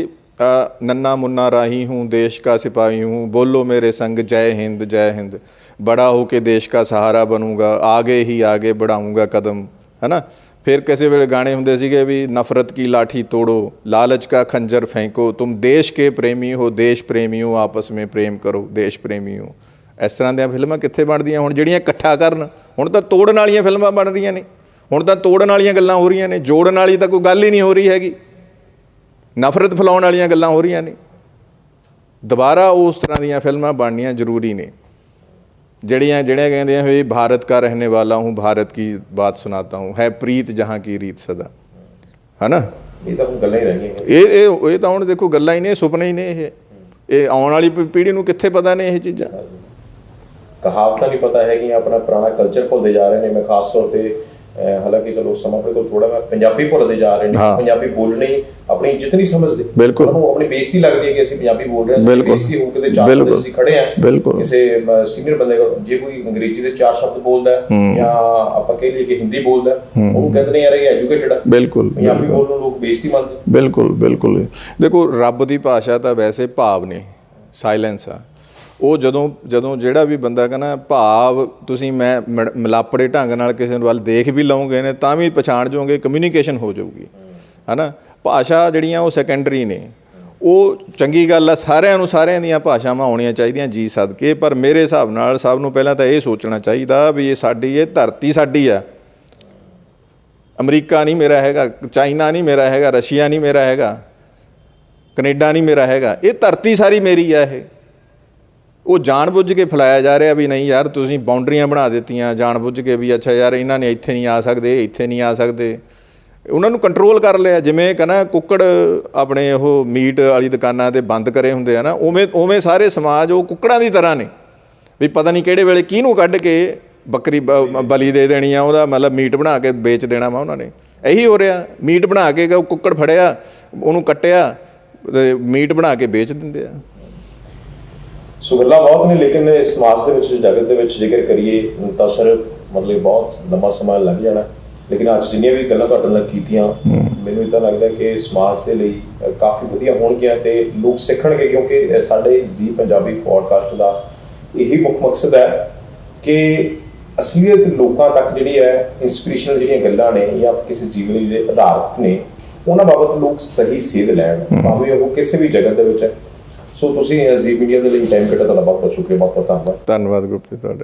ਨੰਨਾ ਮੁੰਨਾ ਰਾਹੀ ਹੂੰ ਦੇਸ਼ ਕਾ ਸਿਪਾਹੀ ਹੂੰ ਬੋਲੋ ਮੇਰੇ ਸੰਗ ਜੈ ਹਿੰਦ ਜੈ ਹਿੰਦ। ਬੜਾ ਹੋ ਕੇ ਦੇਸ਼ ਕਾ ਸਹਾਰਾ ਬਣੂਗਾ ਆਗੇ ਹੀ ਆਗੇ ਬੜਾਉਂਗਾ ਕਦਮ ਹੈਨਾ? ਫਿਰ ਕਿਸੇ ਵੇਲੇ ਗਾਣੇ ਹੁੰਦੇ ਸੀਗੇ ਵੀ ਨਫ਼ਰਤ ਕੀ ਲਾਠੀ ਤੋੜੋ, ਲਾਲਚ ਕਾ ਖੰਜਰ ਫੈਂਕੋ, ਤੁਮ ਦੇਸ਼ ਕੇ ਪ੍ਰੇਮੀ ਹੋ, ਦੇਸ਼ ਪ੍ਰੇਮੀ ਹੋ ਆਪਸ ਵਿੱਚ ਪ੍ਰੇਮ ਕਰੋ, ਦੇਸ਼ ਪ੍ਰੇਮੀ ਹੋ ਇਸ ਤਰ੍ਹਾਂ ਦੀਆਂ ਫਿਲਮਾਂ ਕਿੱਥੇ ਬਣਦੀਆਂ? ਹੁਣ ਜਿਹੜੀਆਂ ਇਕੱਠਾ ਕਰਨ, ਹੁਣ ਤਾਂ ਤੋੜਨ ਵਾਲੀਆਂ ਫਿਲਮਾਂ ਬਣ ਰਹੀਆਂ ਨੇ। ਹੁਣ ਤਾਂ ਤੋੜਨ ਵਾਲੀਆਂ ਗੱਲਾਂ ਹੋ ਰਹੀਆਂ ਨੇ, ਜੋੜਨ ਵਾਲੀ ਤਾਂ ਕੋਈ ਗੱਲ ਹੀ ਨਹੀਂ ਹੋ ਰਹੀ ਹੈਗੀ। ਨਫ਼ਰਤ ਫੈਲਾਉਣ ਵਾਲੀਆਂ ਗੱਲਾਂ ਹੋ ਰਹੀਆਂ ਨੇ। ਦੁਬਾਰਾ ਉਸ ਤਰ੍ਹਾਂ ਦੀਆਂ ਫਿਲਮਾਂ ਬਣਨੀਆਂ ਜ਼ਰੂਰੀ ਨੇ। ਜਿਹੜੀਆਂ ਜਿਹੜੀਆਂ ਕਹਿੰਦੇ ਆ ਵੀ ਭਾਰਤ ਦਾ ਰਹਿਣੇ ਵਾਲਾ ਹੂੰ ਭਾਰਤ ਕੀ ਬਾਤ ਸੁਣਾਤਾ ਹੂੰ ਹੈ ਪ੍ਰੀਤ ਜਹਾਂ ਕੀ ਰੀਤ ਸਦਾ। ਹਨਾ?
ਇਹ ਤਾਂ ਹੁਣ ਗੱਲਾਂ ਹੀ ਰਹਿ ਗਈਆਂ
ਇਹ ਇਹ ਇਹ ਤਾਂ ਹੁਣ ਦੇਖੋ ਗੱਲਾਂ ਹੀ ਨੇ ਸੁਪਨੇ ਹੀ ਨੇ ਇਹ। ਇਹ ਆਉਣ ਵਾਲੀ ਪੀੜ੍ਹੀ ਨੂੰ ਕਿੱਥੇ ਪਤਾ ਨੇ ਇਹ ਚੀਜ਼ਾਂ?
ਕਹਾਵਤਾਂ ਵੀ ਪਤਾ ਹੈ ਕਿ ਆਪਣਾ ਪੁਰਾਣਾ ਕਲਚਰ ਭੁੱਲਦੇ ਜਾ ਰਹੇ ਨੇ ਮੈਂ ਖਾਸ ਤੌਰ ਤੇ ਹਾਲਾਂਕਿ ਚਲੋ ਸਮਾਂ ਪਰ ਤੋਂ ਥੋੜਾ ਪੰਜਾਬੀ ਭੁੱਲਦੇ ਜਾ ਰਹੇ ਨੇ। ਪੰਜਾਬੀ ਬੋਲਣੀ ਆਪਣੀ ਇੱਜ਼ਤ ਨਹੀਂ ਸਮਝਦੇ। ਉਹਨਾਂ ਨੂੰ ਆਪਣੀ ਬੇਇੱਜ਼ਤੀ ਲੱਗਦੀ ਹੈ ਕਿ ਅਸੀਂ ਪੰਜਾਬੀ ਬੋਲ ਰਹੇ ਹਾਂ। ਬੇਇੱਜ਼ਤੀ ਹੋ ਕੇ ਤੇ ਚਾਰ। ਬੰਦੇ ਅਸੀਂ ਖੜੇ ਆ। ਕਿਸੇ ਸੀਨੀਅਰ ਬੰਦੇ ਕੋਲ ਜੇ ਕੋਈ ਅੰਗਰੇਜ਼ੀ ਦੇ ਚਾਰ ਸ਼ਬਦ ਬੋਲਦਾ ਹੈ ਜਾਂ ਆਪਾਂ ਕਹਿ ਲਈਏ ਕਿ ਹਿੰਦੀ ਬੋਲਦਾ ਉਹਨੂੰ ਕਹਿੰਦੇ ਨੇ ਯਾਰ ਇਹ ਐਜੂਕੇਟਡ ਆ।
ਬਿਲਕੁਲ।
ਪੰਜਾਬੀ ਬੋਲਣ ਨੂੰ ਲੋਕ ਬੇਇੱਜ਼ਤੀ ਮੰਨਦੇ।
ਬਿਲਕੁਲ ਬਿਲਕੁਲ। ਦੇਖੋ ਰੱਬ ਦੀ ਭਾਸ਼ਾ ਤਾਂ ਵੈਸੇ ਭਾਵ ਨੇ। ਸਾਇਲੈਂਸ ਆ। ਉਹ ਜਦੋਂ ਜਦੋਂ ਜਿਹੜਾ ਵੀ ਬੰਦਾ ਕਹਿੰਦਾ, ਭਾਵ ਤੁਸੀਂ ਮੈਂ ਮਿ- ਮਿਲਾਪੜੇ ਢੰਗ ਨਾਲ ਕਿਸੇ ਵੱਲ ਦੇਖ ਵੀ ਲਓਗੇ ਨੇ, ਤਾਂ ਵੀ ਪਛਾਣ ਜਾਓਗੇ ਕਮਿਊਨੀਕੇਸ਼ਨ ਹੋ ਜਾਊਗੀ। ਹਨਾ? ਭਾਸ਼ਾ ਜਿਹੜੀਆਂ ਉਹ ਸੈਕੰਡਰੀ ਨੇ। ਉਹ ਚੰਗੀ ਗੱਲ ਆ, ਸਾਰਿਆਂ ਨੂੰ ਸਾਰਿਆਂ ਦੀਆਂ ਭਾਸ਼ਾਵਾਂ ਆਉਣੀਆਂ ਚਾਹੀਦੀਆਂ ਜੀ ਸਦਕੇ, ਪਰ ਮੇਰੇ ਹਿਸਾਬ ਨਾਲ ਸਭ ਨੂੰ ਪਹਿਲਾਂ ਤਾਂ ਇਹ ਸੋਚਣਾ ਚਾਹੀਦਾ ਵੀ ਇਹ ਸਾਡੀ, ਇਹ ਧਰਤੀ ਸਾਡੀ ਆ। ਅਮਰੀਕਾ ਨਹੀਂ ਮੇਰਾ ਹੈਗਾ, ਚਾਈਨਾ ਨਹੀਂ ਮੇਰਾ ਹੈਗਾ, ਰਸ਼ੀਆ ਨਹੀਂ ਮੇਰਾ ਹੈਗਾ, ਕੈਨੇਡਾ ਨਹੀਂ ਮੇਰਾ ਹੈਗਾ, ਇਹ ਧਰਤੀ ਸਾਰੀ ਮੇਰੀ ਆ ਇਹ। ਉਹ ਜਾਣਬੁੱਝ ਕੇ ਫੈਲਾਇਆ ਜਾ ਰਿਹਾ ਵੀ ਨਹੀਂ ਯਾਰ ਤੁਸੀਂ ਬਾਉਂਡਰੀਆਂ ਬਣਾ ਦਿੱਤੀਆਂ ਜਾਣਬੁੱਝ ਕੇ ਵੀ ਅੱਛਾ ਯਾਰ ਇਹਨਾਂ ਨੇ ਇੱਥੇ ਨਹੀਂ ਆ ਸਕਦੇ ਇੱਥੇ ਨਹੀਂ ਆ ਸਕਦੇ। ਉਹਨਾਂ ਨੂੰ ਕੰਟਰੋਲ ਕਰ ਲਿਆ ਜਿਵੇਂ ਕਹਿੰਦਾ ਕੁੱਕੜ ਆਪਣੇ ਉਹ ਮੀਟ ਵਾਲੀ ਦੁਕਾਨਾਂ ਤੇ ਬੰਦ ਕਰੇ ਹੁੰਦੇ ਆ ਨਾ ਉਵੇਂ ਉਵੇਂ ਸਾਰੇ ਸਮਾਜ ਉਹ ਕੁੱਕੜਾਂ ਦੀ ਤਰ੍ਹਾਂ ਨੇ। ਵੀ ਪਤਾ ਨਹੀਂ ਕਿਹੜੇ ਵੇਲੇ ਕਿਹਨੂੰ ਕੱਢ ਕੇ ਬੱਕਰੀ ਬਲੀ ਦੇ ਦੇਣੀ ਆ। ਉਹਦਾ ਮਤਲਬ ਮੀਟ ਬਣਾ ਕੇ ਵੇਚ ਦੇਣਾ ਵਾ ਉਹਨਾਂ ਨੇ। ਇਹੀ ਹੋ ਰਿਹਾ ਮੀਟ ਬਣਾ ਕੇ ਉਹ ਕੁੱਕੜ ਫੜਿਆ ਉਹਨੂੰ ਕੱਟਿਆ ਮੀਟ ਬਣਾ ਕੇ ਵੇਚ ਦਿੰਦੇ ਆ।
ਸੋ ਗੱਲਾਂ ਬਹੁਤ ਨੇ ਲੇਕਿਨ ਇਸ ਸਮਾਜ ਦੇ ਵਿੱਚ ਜਗਤ ਦੇ ਵਿੱਚ ਜ਼ਿਕਰ ਕਰੀਏ ਤਾਂ ਸਰ ਮਤਲਬ ਬਹੁਤ ਲੰਬਾ ਸਮਾਂ ਲੱਗ ਜਾਣਾ। ਲੇਕਿਨ ਅੱਜ ਜਿੰਨੀਆਂ ਵੀ ਗੱਲਾਂ ਤੁਹਾਡੇ ਨਾਲ ਕੀਤੀਆਂ ਮੈਨੂੰ ਇਦਾਂ ਲੱਗਦਾ ਕਿ ਸਮਾਜ ਦੇ ਲਈ ਕਾਫੀ ਵਧੀਆ ਹੋਣਗੀਆਂ ਤੇ ਲੋਕ ਸਿੱਖਣਗੇ ਕਿਉਂਕਿ ਸਾਡੇ ਜੀ ਪੰਜਾਬੀ ਪੋਡਕਾਸਟ ਦਾ ਇਹੀ ਮੁੱਖ ਮਕਸਦ ਹੈ ਕਿ ਅਸਲੀਅਤ ਲੋਕਾਂ ਤੱਕ ਜਿਹੜੀ ਹੈ ਇਨਸਪੀਰੇਸ਼ਨਲ ਜਿਹੜੀਆਂ ਗੱਲਾਂ ਨੇ ਜਾਂ ਕਿਸੇ ਜੀਵਨੀ ਦੇ ਆਧਾਰਿਤ ਨੇ ਉਹਨਾਂ ਬਾਬਤ ਲੋਕ ਸਹੀ ਸੇਧ ਲੈਣ। ਭਾਵੇਂ ਉਹ ਕਿਸੇ ਵੀ ਜਗਤ ਦੇ ਵਿੱਚ ਹੈ। ਸੋ ਤੁਸੀਂ ਜੀ ਮੀਡੀਆ ਦੇ ਲਈ ਟਾਈਮ ਕੱਢਿਆ ਤੁਹਾਡਾ ਬਹੁਤ ਬਹੁਤ ਸ਼ੁਕਰੀਆ ਬਹੁਤ ਬਹੁਤ ਧੰਨਵਾਦ
ਧੰਨਵਾਦ ਗੁਰਪ੍ਰੀਤ ਤੁਹਾਡੇ